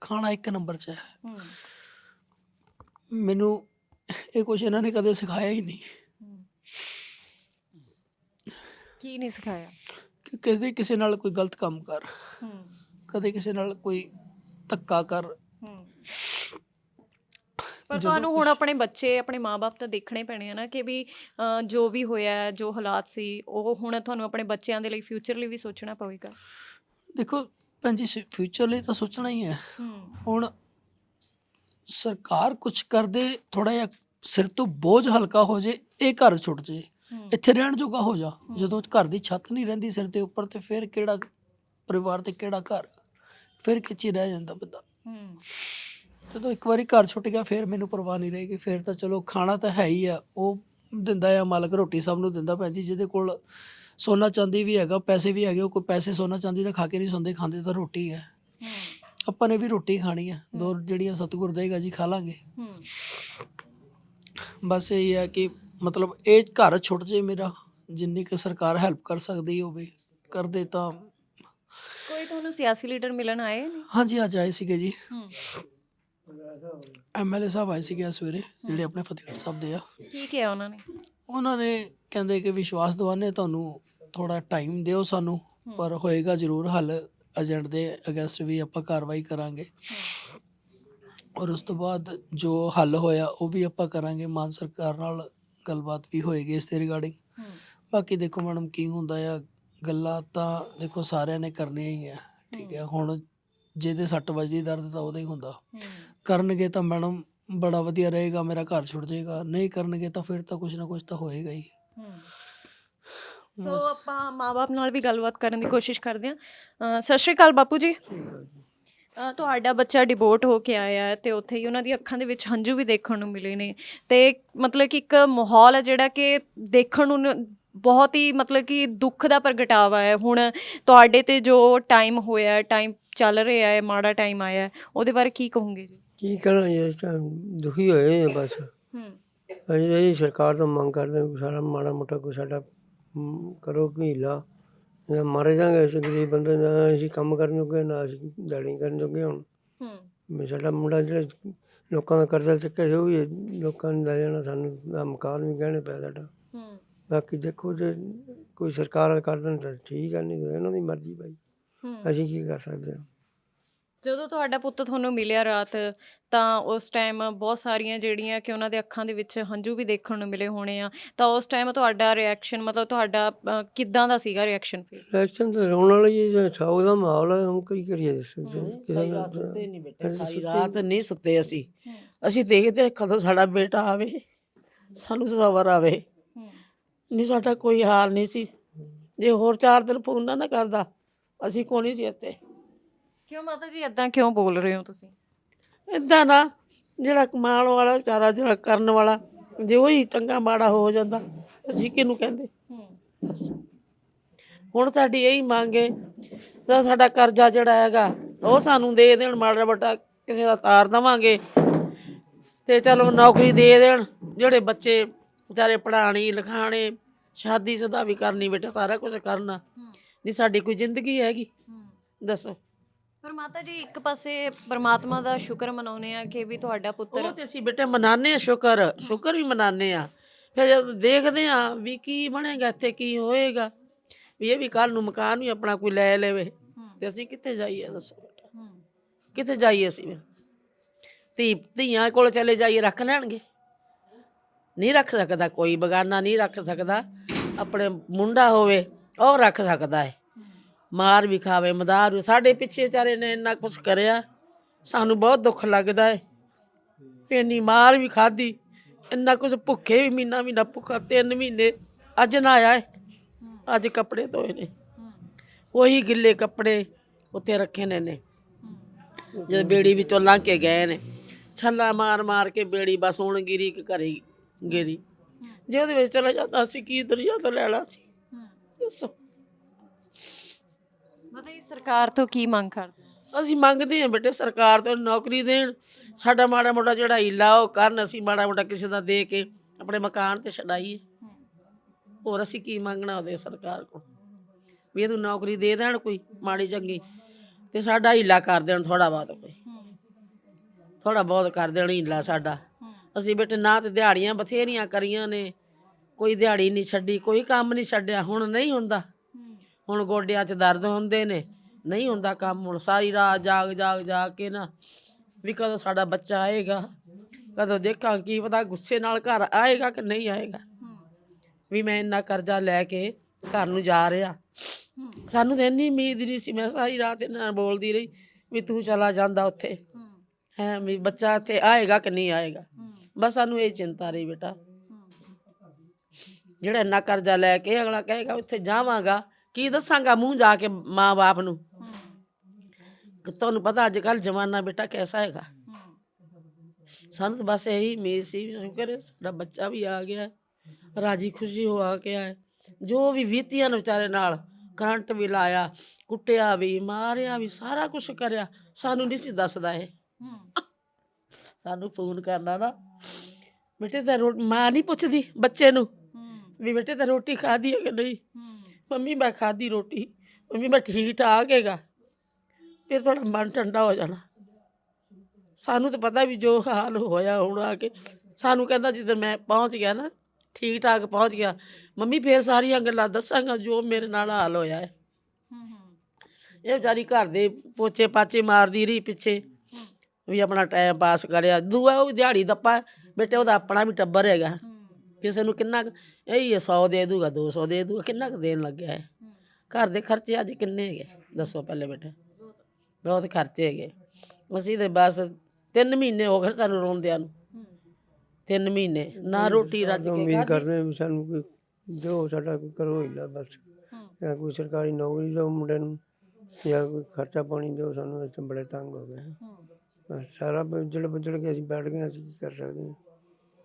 ਖਾਣਾ ਇੱਕ ਨੰਬਰ 'ਚ ਹੈ। ਮੈਨੂੰ ਇਹ ਕੁਛ ਇਹਨਾਂ ਨੇ ਕਦੇ ਸਿਖਾਇਆ ਹੀ ਨਹੀਂ। ਕੀ ਨਹੀਂ ਸਿਖਾਇਆ? ਕਿ ਕਦੇ ਕਿਸੇ ਨਾਲ ਕੋਈ ਗਲਤ ਕੰਮ ਕਰ। ਕਦੇ ਕਿਸੇ ਨਾਲ ਕੋਈ ਧੱਕਾ ਕਰ। ਪਰ ਤੁਹਾਨੂੰ ਹੁਣ ਆਪਣੇ ਬੱਚੇ ਆਪਣੇ ਮਾਪੇ ਤਾਂ ਦੇਖਣੇ ਪੈਣੇ ਆ ਨਾ ਕਿ ਵੀ ਜੋ ਵੀ ਹੋਇਆ ਜੋ ਹਾਲਾਤ ਸੀ ਉਹ ਹੁਣ ਤੁਹਾਨੂੰ ਆਪਣੇ ਬੱਚਿਆਂ ਦੇ ਲਈ ਫਿਊਚਰ ਲਈ ਵੀ ਸੋਚਣਾ ਪਵੇਗਾ? ਦੇਖੋ ਭੈਣ ਜੀ ਫਿਊਚਰ ਲਈ ਤਾਂ ਸੋਚਣਾ ਹੀ ਹੈ। ਹੁਣ ਸਰਕਾਰ ਕੁਝ ਕਰਦੇ ਥੋੜਾ ਜਿਹਾ ਸਿਰ ਤੋਂ ਬੋਝ ਹਲਕਾ ਹੋ ਜੇ ਇਹ ਘਰ ਛੁੱਟ ਜੇ। ਇੱਥੇ ਰਹਿਣ ਜੋਗਾ ਹੋ ਜਾ। ਜਦੋਂ ਘਰ ਦੀ ਛੱਤ ਨਹੀਂ ਰਹਿੰਦੀ ਸਿਰ ਦੇ ਉੱਪਰ ਤੇ ਫਿਰ ਕਿਹੜਾ ਪਰਿਵਾਰ ਤੇ ਕਿਹੜਾ ਘਰ? ਫਿਰ ਕਿੱਚੀ ਰਹਿ ਜਾਂਦਾ ਬੰਦਾ। ਹੂੰ। ਜਦੋਂ ਇੱਕ ਵਾਰੀ ਘਰ ਛੁੱਟ ਗਿਆ ਫਿਰ ਮੈਨੂੰ ਪਰਵਾਹ ਨਹੀਂ ਰਹੇਗੀ। ਫਿਰ ਤਾਂ ਚਲੋ ਖਾਣਾ ਤਾਂ ਹੈ ਹੀ ਆ। ਉਹ ਦਿੰਦਾ ਆ ਮਾਲਕ ਰੋਟੀ ਸਭ ਨੂੰ ਦਿੰਦਾ ਭੈਣ ਜੀ ਜਿਹਦੇ ਕੋਲ ਸੋਨਾ ਚਾਂਦੀ ਵੀ ਹੈਗਾ ਪੈਸੇ ਵੀ ਹੈਗੇ ਉਹ ਕੋਈ ਪੈਸੇ ਸੋਨਾ ਚਾਂਦੀ ਦਾ ਖਾ ਕੇ ਨਹੀਂ ਸੌਂਦੇ ਖਾਂਦੇ ਤਾਂ ਰੋਟੀ ਹੈ। ਆਪਾਂ ਨੇ ਵੀ ਰੋਟੀ ਖਾਣੀ ਆ। ਦੋ ਜਿਹੜੀਆਂ ਸਤਿਗੁਰ ਦੇਗਾ ਜੀ ਖਾ ਲਾਂਗੇ। ਬਸ ਇਹ ਹੈ ਕਿ ਮਤਲਬ ਇਹ ਘਰ ਛੁੱਟ ਜੇ ਮੇਰਾ ਜਿੰਨੀ ਕਿ ਸਰਕਾਰ ਹੈਲਪ ਕਰ ਸਕਦੀ ਹੋਵੇ ਕਰਦੇ ਤਾਂ ਕੋਈ ਤੁਹਾਨੂੰ ਸਿਆਸੀ ਲੀਡਰ ਮਿਲਣ ਆਏ ਨੇ? ਹਾਂਜੀ ਅੱਜ ਆਏ ਸੀਗੇ ਜੀ। ਹੂੰ। ਐਮਐਲਏ ਸਾਹਿਬ ਆਏ ਸੀਗੇ ਅੱਜ ਸਵੇਰੇ ਜਿਹੜੇ ਆਪਣੇ ਫਤਿਹਗੜ੍ਹ ਸਾਹਿਬ ਦੇ ਆ। ਕੀ ਕਿਹਾ ਉਹਨਾਂ ਨੇ? ਉਹਨਾਂ ਨੇ ਕਹਿੰਦੇ ਕਿ ਵਿਸ਼ਵਾਸ ਦਿਵਾਨੇ ਤੁਹਾਨੂੰ ਥੋੜਾ ਟਾਈਮ ਦਿਓ ਸਾਨੂੰ ਪਰ ਹੋਏਗਾ ਜ਼ਰੂਰ ਹੱਲ ਏਜੰਟ ਦੇ ਅਗੇਂਸਟ ਵੀ ਆਪਾਂ ਕਾਰਵਾਈ ਕਰਾਂਗੇ। ਔਰ ਉਸ ਤੋਂ ਬਾਅਦ ਜੋ ਹੱਲ ਹੋਇਆ ਉਹ ਵੀ ਆਪਾਂ ਕਰਾਂਗੇ ਮਾਨ ਸਰਕਾਰ ਨਾਲ ਗੱਲਬਾਤ ਵੀ ਹੋਏਗੀ ਇਸ ਦੇ ਰਿਗਾਰਡਿੰਗ ਬਾਕੀ ਦੇਖੋ ਮੈਡਮ ਕੀ ਹੁੰਦਾ ਆ ਗੱਲਾਂ ਤਾਂ ਦੇਖੋ ਸਾਰਿਆਂ ਨੇ ਕਰਨੀਆਂ ਹੀ ਆ ਠੀਕ ਹੈ। ਹੁਣ ਜਿਹਦੇ ਸੱਟ ਵੱਜਦੀ ਦਰਦ ਤਾਂ ਉਹਦਾ ਹੀ ਹੁੰਦਾ। ਕਰਨਗੇ ਤਾਂ ਮੈਡਮ ਬੜਾ ਵਧੀਆ ਰਹੇਗਾ ਮੇਰਾ ਘਰ ਛੁੱਟ ਜਾਏਗਾ। ਨਹੀਂ ਕਰਨਗੇ ਤਾਂ ਫਿਰ ਤਾਂ ਕੁਝ ਨਾ ਕੁਝ ਤਾਂ ਹੋਏਗਾ ਹੀ। ਸੋ ਆਪਾਂ ਮਾਪੇ ਨਾਲ ਵੀ ਗੱਲਬਾਤ ਕਰਨ ਦੀ ਕੋਸ਼ਿਸ਼ ਕਰਦੇ ਹਾਂ। ਸਤਿ ਸ਼੍ਰੀ ਅਕਾਲ ਬਾਪੂ ਜੀ। ਅ, ਤੁਹਾਡਾ ਬੱਚਾ ਡਿਵੋਰਟ ਹੋ ਕੇ ਆਇਆ ਹੈ ਤੇ ਉੱਥੇ ਹੀ ਉਹਨਾਂ ਦੀ ਅੱਖਾਂ ਦੇ ਵਿੱਚ ਹੰਝੂ ਵੀ ਦੇਖਣ ਨੂੰ ਮਿਲੇ ਨੇ। ਤੇ ਮਤਲਬ ਕਿ ਇੱਕ ਮਾਹੌਲ ਹੈ ਜਿਹੜਾ ਕਿ ਦੇਖਣ ਨੂੰ ਨ- ਬਹੁਤ ਹੀ ਮਤਲਬ ਕਿ ਦੁੱਖ ਦਾ ਪ੍ਰਗਟਾਵਾ ਹੈ। ਹੁਣ ਤੁਹਾਡੇ ਤੇ ਜੋ ਟਾਈਮ ਹੋਇਆ ਟਾਈਮ ਚੱਲ ਰਿਹਾ ਹੈ ਮਾੜਾ ਟਾਈਮ ਆਇਆ ਹੈ ਉਹਦੇ ਬਾਰੇ ਕੀ ਕਹੋਗੇ ਜੀ? ਕੀ ਕਹਿਣਾ ਜੀ ਦੁਖੀ ਹੋਏ ਹਾਂ ਬਸ। ਹੂੰ। ਅਸੀਂ ਇਹ ਸਰਕਾਰ ਤੋਂ ਮੰਗ ਕਰਦੇ ਹਾਂ ਕਿ ਸਾਡਾ ਮਾੜਾ ਮੋਟਾ ਕੋਈ ਸਾਡਾ ਮ, ਕਰੋ ਹੀਲਾ ਜਾਂ ਮਰ ਜਾਗੇ ਅਸੀਂ ਗਰੀਬ ਬੰਦੇ ਨਾ ਅਸੀਂ ਕੰਮ ਕਰਨ ਜੋਗੇ ਨਾ ਅਸੀਂ ਦਿਹਾੜੀ ਕਰਨ ਜੋਗੇ ਹੁਣ। ਹੂੰ। ਵੀ ਸਾਡਾ ਮੁੰਡਾ ਜਿਹੜਾ ਲੋਕਾਂ ਦਾ ਕਰਜ਼ਾ ਚੱਕਿਆ ਸੀ ਉਹ ਵੀ ਲੋਕਾਂ ਨੇ ਲੈ ਜਾਣਾ ਸਾਨੂੰ ਆਹ ਮਕਾਨ ਵੀ ਗਹਿਣੇ ਪਿਆ ਸਾਡਾ। ਹੂੰ। ਬਾਕੀ ਦੇਖੋ ਜੇ ਕੋਈ ਸਰਕਾਰ ਕਰ ਦੇਣ ਤਾਂ ਠੀਕ ਹੈ ਨਹੀਂ ਤਾਂ ਇਹਨਾਂ ਦੀ ਮਰਜ਼ੀ ਭਾਈ ਹੂੰ। ਅਸੀਂ ਕੀ ਕਰ ਸਕਦੇ ਹਾਂ? ਜਦੋਂ ਤੁਹਾਡਾ ਪੁੱਤ ਤੁਹਾਨੂੰ ਮਿਲਿਆ ਰਾਤ ਤਾਂ ਉਸ ਟਾਈਮ ਬਹੁਤ ਸਾਰੀਆਂ ਜਿਹੜੀਆਂ ਕਿ ਉਹਨਾਂ ਦੇ ਅੱਖਾਂ ਦੇ ਵਿੱਚ ਹੰਝੂ ਵੀ ਦੇਖਣ ਨੂੰ ਮਿਲੇ ਹੋਣੇ ਆ। ਤਾਂ ਉਸ ਟਾਈਮ ਤੁਹਾਡਾ ਰਿਐਕਸ਼ਨ ਮਤਲਬ ਤੁਹਾਡਾ ਅ, ਕਿੱਦਾਂ ਦਾ ਸੀਗਾ ਰਿਐਕਸ਼ਨ ਫਿਰ? ਇਲੈਕਸ਼ਨ ਤਾਂ ਰੋਣ ਵਾਲਾ ਹੀ ਸੌ ਦਾ ਮਾਹੌਲ ਹੈ ਹੁਣ ਕੀ ਕਰੀਏ ਦੱਸੋ ਜੀ ਕਿਸੇ ਸਾਰੀ ਰਾਤ ਤਾਂ- ਸੁੱਤੇ ਨਹੀਂ ਬੈਠੇ ਅਸੀਂ ਸਾਰੀ ਰਾਤ ਨਹੀਂ ਸੁੱਤੇ ਅਸੀਂ। ਅਸੀਂ ਦੇਖਦੇ ਕਦੋਂ ਸਾਡਾ ਬੇਟਾ ਆਵੇ ਸਾਨੂੰ ਸਬਰ ਆਵੇ। ਨਹੀਂ ਸਾਡਾ ਕੋਈ ਹਾਲ ਨਹੀਂ ਸੀ। ਜੇ ਹੋਰ ਚਾਰ ਦਿਨ ਫੋਨ ਨਾ ਨਾ ਕਰਦਾ ਅਸੀਂ ਕੋਈ ਨਹੀਂ ਸੀ ਇੱਥੇ? ਕਿਉਂ ਮਾਤਾ ਜੀ ਇਦਾਂ ਕਿਉਂ ਬੋਲ ਰਹੇ ਹੋ ਤੁਸੀਂ? ਇਦਾਂ ਨਾ ਜਿਹੜਾ ਕਮਾਉਣ ਵਾਲਾ ਵਿਚਾਰਾ ਜਿਹੜਾ ਕਰਨ ਵਾਲਾ ਜੇ ਉਹੀ ਚੰਗਾ ਮਾੜਾ ਹੋ ਜਾਂਦਾ ਅਸੀਂ ਕਿਹਨੂੰ ਕਹਿੰਦੇ? ਹੁਣ ਸਾਡੀ ਇਹੀ ਮੰਗ ਹੈ ਤਾਂ ਸਾਡਾ ਕਰਜ਼ਾ ਜਿਹੜਾ ਹੈਗਾ ਉਹ ਸਾਨੂੰ ਦੇ ਦੇਣ ਮਾੜਾ ਮੋਟਾ ਕਿਸੇ ਦਾ ਤਾਰ ਦੇਵਾਂਗੇ ਤੇ ਚਲੋ ਨੌਕਰੀ ਦੇ ਦੇਣ ਜਿਹੜੇ ਬੱਚੇ ਵਿਚਾਰੇ ਪੜਾਣੀ ਲਿਖਾਣੇ ਸ਼ਾਦੀ ਸ਼ੁਦਾ ਵੀ ਕਰਨੀ ਬੇਟਾ ਸਾਰਾ ਕੁਝ ਕਰਨਾ। ਨਹੀਂ ਸਾਡੀ ਕੋਈ ਜ਼ਿੰਦਗੀ ਹੈਗੀ। ਦੱਸੋ। ਪਰ ਮਾਤਾ ਜੀ ਇੱਕ ਪਾਸੇ ਪ੍ਰਮਾਤਮਾ ਦਾ ਸ਼ੁਕਰ ਮਨਾਉਨੇ ਆ ਕਿ ਵੀ ਤੁਹਾਡਾ ਪੁੱਤਰ ਉਹ ਤੇ ਅਸੀਂ ਬੇਟੇ ਮਨਾਨੇ ਆ ਸ਼ੁਕਰ ਸ਼ੁਕਰ ਵੀ ਮਨਾਨੇ ਆ ਫਿਰ ਜਦ ਦੇਖਦੇ ਆ ਵੀ ਕੀ ਬਣੇਗਾ ਇੱਥੇ ਕੀ ਹੋਏਗਾ ਵੀ ਇਹ ਵੀ ਕੱਲ ਨੂੰ ਮਕਾਨ ਵੀ ਆਪਣਾ ਕੋਈ ਲੈ ਲਵੇ ਤੇ ਅਸੀਂ ਕਿੱਥੇ ਜਾਈਏ ਦੱਸੋ ਬੇਟਾ? ਕਿੱਥੇ ਜਾਈਏ ਅਸੀਂ ਫਿਰ? ਧੀ ਧੀਆਂ ਕੋਲ ਚਲੇ ਜਾਈਏ ਰੱਖ ਲੈਣਗੇ। ਨਹੀਂ ਰੱਖ ਸਕਦਾ ਕੋਈ ਬਗਾਨਾ ਨਹੀਂ ਰੱਖ ਸਕਦਾ। ਆਪਣੇ ਮੁੰਡਾ ਹੋਵੇ ਉਹ ਰੱਖ ਸਕਦਾ ਹੈ। ਮਾਰ ਵੀ ਖਾਵੇ, ਮਦਾਰ ਵੀ ਸਾਡੇ ਪਿੱਛੇ ਵਿਚਾਰੇ ਨੇ ਇੰਨਾ ਕੁਝ ਕਰਿਆ। ਸਾਨੂੰ ਬਹੁਤ ਦੁੱਖ ਲੱਗਦਾ ਹੈ ਵੀ ਇੰਨੀ ਮਾਰ ਵੀ ਖਾਧੀ। ਇੰਨਾ ਕੁਝ ਭੁੱਖੇ ਵੀ ਮਹੀਨਾ ਮਹੀਨਾ ਭੁੱਖਾ, ਤਿੰਨ ਮਹੀਨੇ ਅੱਜ ਨਾ ਆਇਆ ਹੈ ਅੱਜ ਕੱਪੜੇ ਧੋਏ ਨੇ। ਉਹੀ ਗਿੱਲੇ ਕੱਪੜੇ ਉੱਥੇ ਰੱਖੇ ਨੇ ਨੇ ਜਦ ਬੇੜੀ ਵਿੱਚੋਂ ਲੰਘ ਕੇ ਗਏ ਨੇ। ਛੱਲਾ ਮਾਰ ਮਾਰ ਕੇ ਬੇੜੀ ਬਸ ਹੁਣ ਗਿਰੀ ਕਿ ਘਰੇ ਗਿਰੀ। ਜੇ ਉਹਦੇ ਵਿੱਚ ਚਲਾ ਜਾਂਦਾ ਸੀ, ਕੀ ਦੁਨੀਆ ਤੋਂ ਲੈਣਾ ਸੀ। ਦੱਸੋ। ਮਾਤਾ ਸਰਕਾਰ ਤੋਂ ਕੀ ਮੰਗ ਕਰਦੇ ਅਸੀਂ ਮੰਗਦੇ ਹਾਂ ਬੇਟੇ, ਸਰਕਾਰ ਤੋਂ ਨੌਕਰੀ ਦੇਣ। ਸਾਡਾ ਮਾੜਾ ਮੋਟਾ ਜਿਹੜਾ ਹੀਲਾ ਉਹ ਕਰਨ ਅਸੀਂ ਮਾੜਾ ਮੋਟਾ ਕਿਸੇ ਦਾ ਦੇ ਕੇ ਆਪਣੇ ਮਕਾਨ ਤੇ ਛਡਾਈਏ। ਹੋਰ ਅਸੀਂ ਕੀ ਮੰਗਣਾ ਉਹਦੇ ਸਰਕਾਰ ਕੋਲ? ਵੀ ਇਹ ਨੌਕਰੀ ਦੇ ਦੇਣ ਕੋਈ ਮਾੜੀ ਚੰਗੀ ਤੇ ਸਾਡਾ ਹੀਲਾ ਕਰ ਦੇਣ ਥੋੜਾ ਬਹੁਤ ਕੋਈ। ਥੋੜਾ ਬਹੁਤ ਕਰ ਦੇਣ ਹੀਲਾ ਸਾਡਾ। ਅਸੀਂ ਬੇਟੇ ਨਾ ਤੇ ਦਿਹਾੜੀਆਂ ਬਥੇਰੀਆਂ ਕਰੀਆਂ ਨੇ। ਕੋਈ ਦਿਹਾੜੀ ਨਹੀਂ ਛੱਡੀ, ਕੋਈ ਕੰਮ ਨਹੀਂ ਛੱਡਿਆ, ਹੁਣ ਨਹੀਂ ਹੁੰਦਾ। ਹੁਣ ਗੋਡਿਆਂ 'ਚ ਦਰਦ ਹੁੰਦੇ ਨੇ, ਨਹੀਂ ਹੁੰਦਾ ਕੰਮ, ਹੁਣ ਸਾਰੀ ਰਾਤ ਜਾਗ ਜਾਗ ਜਾਗ ਕੇ ਨਾ ਵੀ ਕਦੋਂ ਸਾਡਾ ਬੱਚਾ ਆਏਗਾ, ਕਦੋਂ ਦੇਖਾਂ ਕੀ ਪਤਾ ਗੁੱਸੇ ਨਾਲ ਘਰ ਆਏਗਾ ਕਿ ਨਹੀਂ ਆਏਗਾ। ਵੀ ਮੈਂ ਇੰਨਾ ਕਰਜ਼ਾ ਲੈ ਕੇ ਘਰ ਨੂੰ ਜਾ ਰਿਹਾ। ਸਾਨੂੰ ਤਾਂ ਇੰਨੀ ਉਮੀਦ ਨਹੀਂ ਸੀ, ਮੈਂ ਸਾਰੀ ਰਾਤ ਇਹਨਾਂ ਨਾਲ ਬੋਲਦੀ ਰਹੀ ਵੀ ਤੂੰ ਚਲਾ ਜਾਂਦਾ ਉੱਥੇ। ਹੈ ਵੀ ਬੱਚਾ ਇੱਥੇ ਆਏਗਾ ਕਿ ਨਹੀਂ ਆਏਗਾ। ਬਸ ਸਾਨੂੰ ਇਹ ਚਿੰਤਾ ਰਹੀ ਬੇਟਾ। ਜਿਹੜਾ ਇੰਨਾ ਕਰਜ਼ਾ ਲੈ ਕੇ ਅਗਲਾ ਕਹੇਗਾ, ਉੱਥੇ ਜਾਵਾਂਗਾ ਕੀ ਦੱਸਾਂਗਾ ਮੂੰਹ ਜਾ ਕੇ ਮਾਂ-ਬਾਪ ਨੂੰ? ਤੁਹਾਨੂੰ ਪਤਾ ਅੱਜ ਕੱਲ ਜ਼ਮਾਨਾ ਬੇਟਾ ਕੈਸਾ ਹੈਗਾ? ਸਾਨੂੰ ਤਾਂ ਬਸ ਇਹੀ ਉਮੀਦ ਸੀ ਸ਼ੁਕਰ ਸਾਡਾ ਬੱਚਾ ਵੀ ਆ ਗਿਆ ਰਾਜੀ ਖੁਸ਼ੀ ਹੋ ਆ ਕੇ ਆਏ ਜੋ ਵੀ ਬੀਤੀਆਂ ਨੇ ਵਿਚਾਰੇ ਨਾਲ ਕਰੰਟ ਵੀ ਲਾਇਆ ਕੁੱਟਿਆ ਵੀ ਮਾਰਿਆ ਵੀ ਸਾਰਾ ਕੁਝ ਕਰਿਆ ਸਾਨੂੰ ਨਹੀਂ ਸੀ ਦੱਸਦਾ ਇਹ। ਸਾਨੂੰ ਫੋਨ ਕਰਨਾ ਨਾ ਬੇਟੇ ਤਾਂ ਮਾਂ ਨਹੀਂ ਪੁੱਛਦੀ ਬੱਚੇ ਨੂੰ ਵੀ ਬੇਟੇ ਤਾਂ ਰੋਟੀ ਖਾਧੀ ਹੈ ਕਿ ਨਹੀਂ? ਮੰਮੀ ਮੈਂ ਖਾਧੀ ਰੋਟੀ ਮੰਮੀ ਮੈਂ ਠੀਕ ਠਾਕ ਹੈਗਾ ਫਿਰ ਤੁਹਾਡਾ ਮਨ ਠੰਡਾ ਹੋ ਜਾਣਾ। ਸਾਨੂੰ ਤਾਂ ਪਤਾ ਵੀ ਜੋ ਹਾਲ ਹੋਇਆ ਹੁਣ ਆ ਕੇ ਸਾਨੂੰ ਕਹਿੰਦਾ ਜਦੋਂ ਮੈਂ ਪਹੁੰਚ ਗਿਆ ਨਾ ਠੀਕ ਠਾਕ ਪਹੁੰਚ ਗਿਆ ਮੰਮੀ ਫੇਰ ਸਾਰੀਆਂ ਗੱਲਾਂ ਦੱਸਾਂਗਾ ਜੋ ਮੇਰੇ ਨਾਲ ਹਾਲ ਹੋਇਆ ਹੈ। ਇਹ ਵਿਚਾਰੀ ਘਰ ਦੇ ਪੋਚੇ ਪਾਚੇ ਮਾਰਦੀ ਰਹੀ ਪਿੱਛੇ ਵੀ ਆਪਣਾ ਟਾਈਮ ਪਾਸ ਕਰਿਆ। ਦੂਆ ਉਹ ਦਿਹਾੜੀ ਦੱਪਾ ਬੇਟੇ ਉਹਦਾ ਆਪਣਾ ਵੀ ਟੱਬਰ ਹੈਗਾ। ਕਿਸੇ ਨੂੰ ਕਿੰਨਾ ਕੁ- ਇਹੀ 100 ਦੇ ਦੂਗਾ 200 ਦੇ ਦੂਗਾ ਕਿੰਨਾ ਕੁ ਦੇਣ ਲੱਗਿਆ ਹੈ ਘਰ ਦੇ ਖਰਚੇ ਅੱਜ ਕਿੰਨੇ ਹੈਗੇ? ਦੱਸੋ ਪਹਿਲੇ ਬੇਟੇ। ਬਹੁਤ ਖਰਚੇ ਹੈਗੇ। ਅਸੀਂ ਤੇ ਬਸ 3 ਮਹੀਨੇ ਹੋ ਗਏ ਸਾਨੂੰ ਰੋਂਦਿਆਂ ਨੂੰ। 3 ਮਹੀਨੇ ਨਾ ਰੋਟੀ ਰੱਜ ਕੇ ਉਮੀਦ। ਕਰਦੇ ਹਾਂ ਵੀ ਸਾਨੂੰ ਕੋਈ ਦਿਓ ਸਾਡਾ ਕੋਈ ਕਰੋ ਹੀਲਾ ਬਸ। ਜਾਂ ਕੋਈ ਸਰਕਾਰੀ ਨੌਕਰੀ ਦਿਓ ਮੁੰਡੇ ਨੂੰ ਜਾਂ ਕੋਈ ਖਰਚਾ ਪਾਣੀ ਦਿਓ ਸਾਨੂੰ ਅਸੀਂ ਤਾਂ ਬੜੇ ਤੰਗ ਹੋ ਗਏ। ਹਾਂ। ਬਸ ਸਾਰਾ ਜਿਹੜਾ ਬੁੱਝੜ ਕੇ ਅਸੀਂ ਬੈਠ ਗਏ ਅਸੀਂ ਕੀ ਕਰ ਸਕਦੇ ਹਾਂ?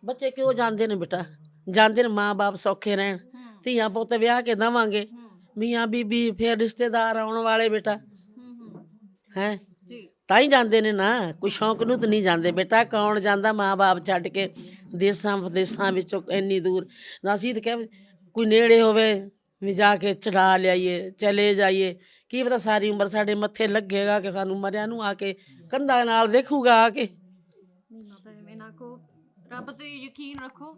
ਬੱਚੇ ਕਿਉਂ ਜਾਂਦੇ ਨੇ ਬੇਟਾ? ਜਾਂਦੇ ਨੇ ਮਾਂ-ਬਾਪ ਸੌਖੇ ਰਹਿਣ। ਧੀਆਂ ਪੁੱਤ ਵਿਆਹ ਕੇ ਦਵਾਂਗੇ। ਮੀਆਂ ਬੀਬੀ ਫਿਰ ਰਿਸ਼ਤੇਦਾਰ ਆਉਣ ਵਾਲੇ ਬੇਟਾ। ਹੈ ਜੀ। ਤਾਂ ਹੀ ਜਾਂਦੇ ਨੇ ਨਾ। ਕੋਈ ਸ਼ੌਂਕ ਨੂੰ ਤਾਂ ਨਹੀਂ ਜਾਂਦੇ। ਬੇਟਾ ਕੌਣ ਜਾਂਦਾ ਮਾਂ-ਬਾਪ ਛੱਡ ਕੇ? ਦੇਸਾਂ ਵਿਦੇਸਾਂ ਵਿੱਚੋਂ ਇੰਨੀ ਦੂਰ। ਨਾ ਅਸੀਂ ਤਾਂ ਕਹਿ ਕੋਈ ਨੇੜੇ ਹੋਵੇ ਵੀ ਜਾ ਕੇ ਚੜਾ ਲਿਆਈਏ ਚਲੇ ਜਾਈਏ। ਕੀ ਪਤਾ ਸਾਰੀ ਉਮਰ ਸਾਡੇ ਮੱਥੇ ਲੱਗੇਗਾ ਕਿ ਸਾਨੂੰ ਮਰਿਆਂ ਨੂੰ ਆ ਕੇ ਕੰਧਾਂ ਨਾਲ ਦੇਖੂਗਾ ਆ ਕੋ। ਰੱਬ ਤੇ ਯਕੀਨ ਰੱਖੋ।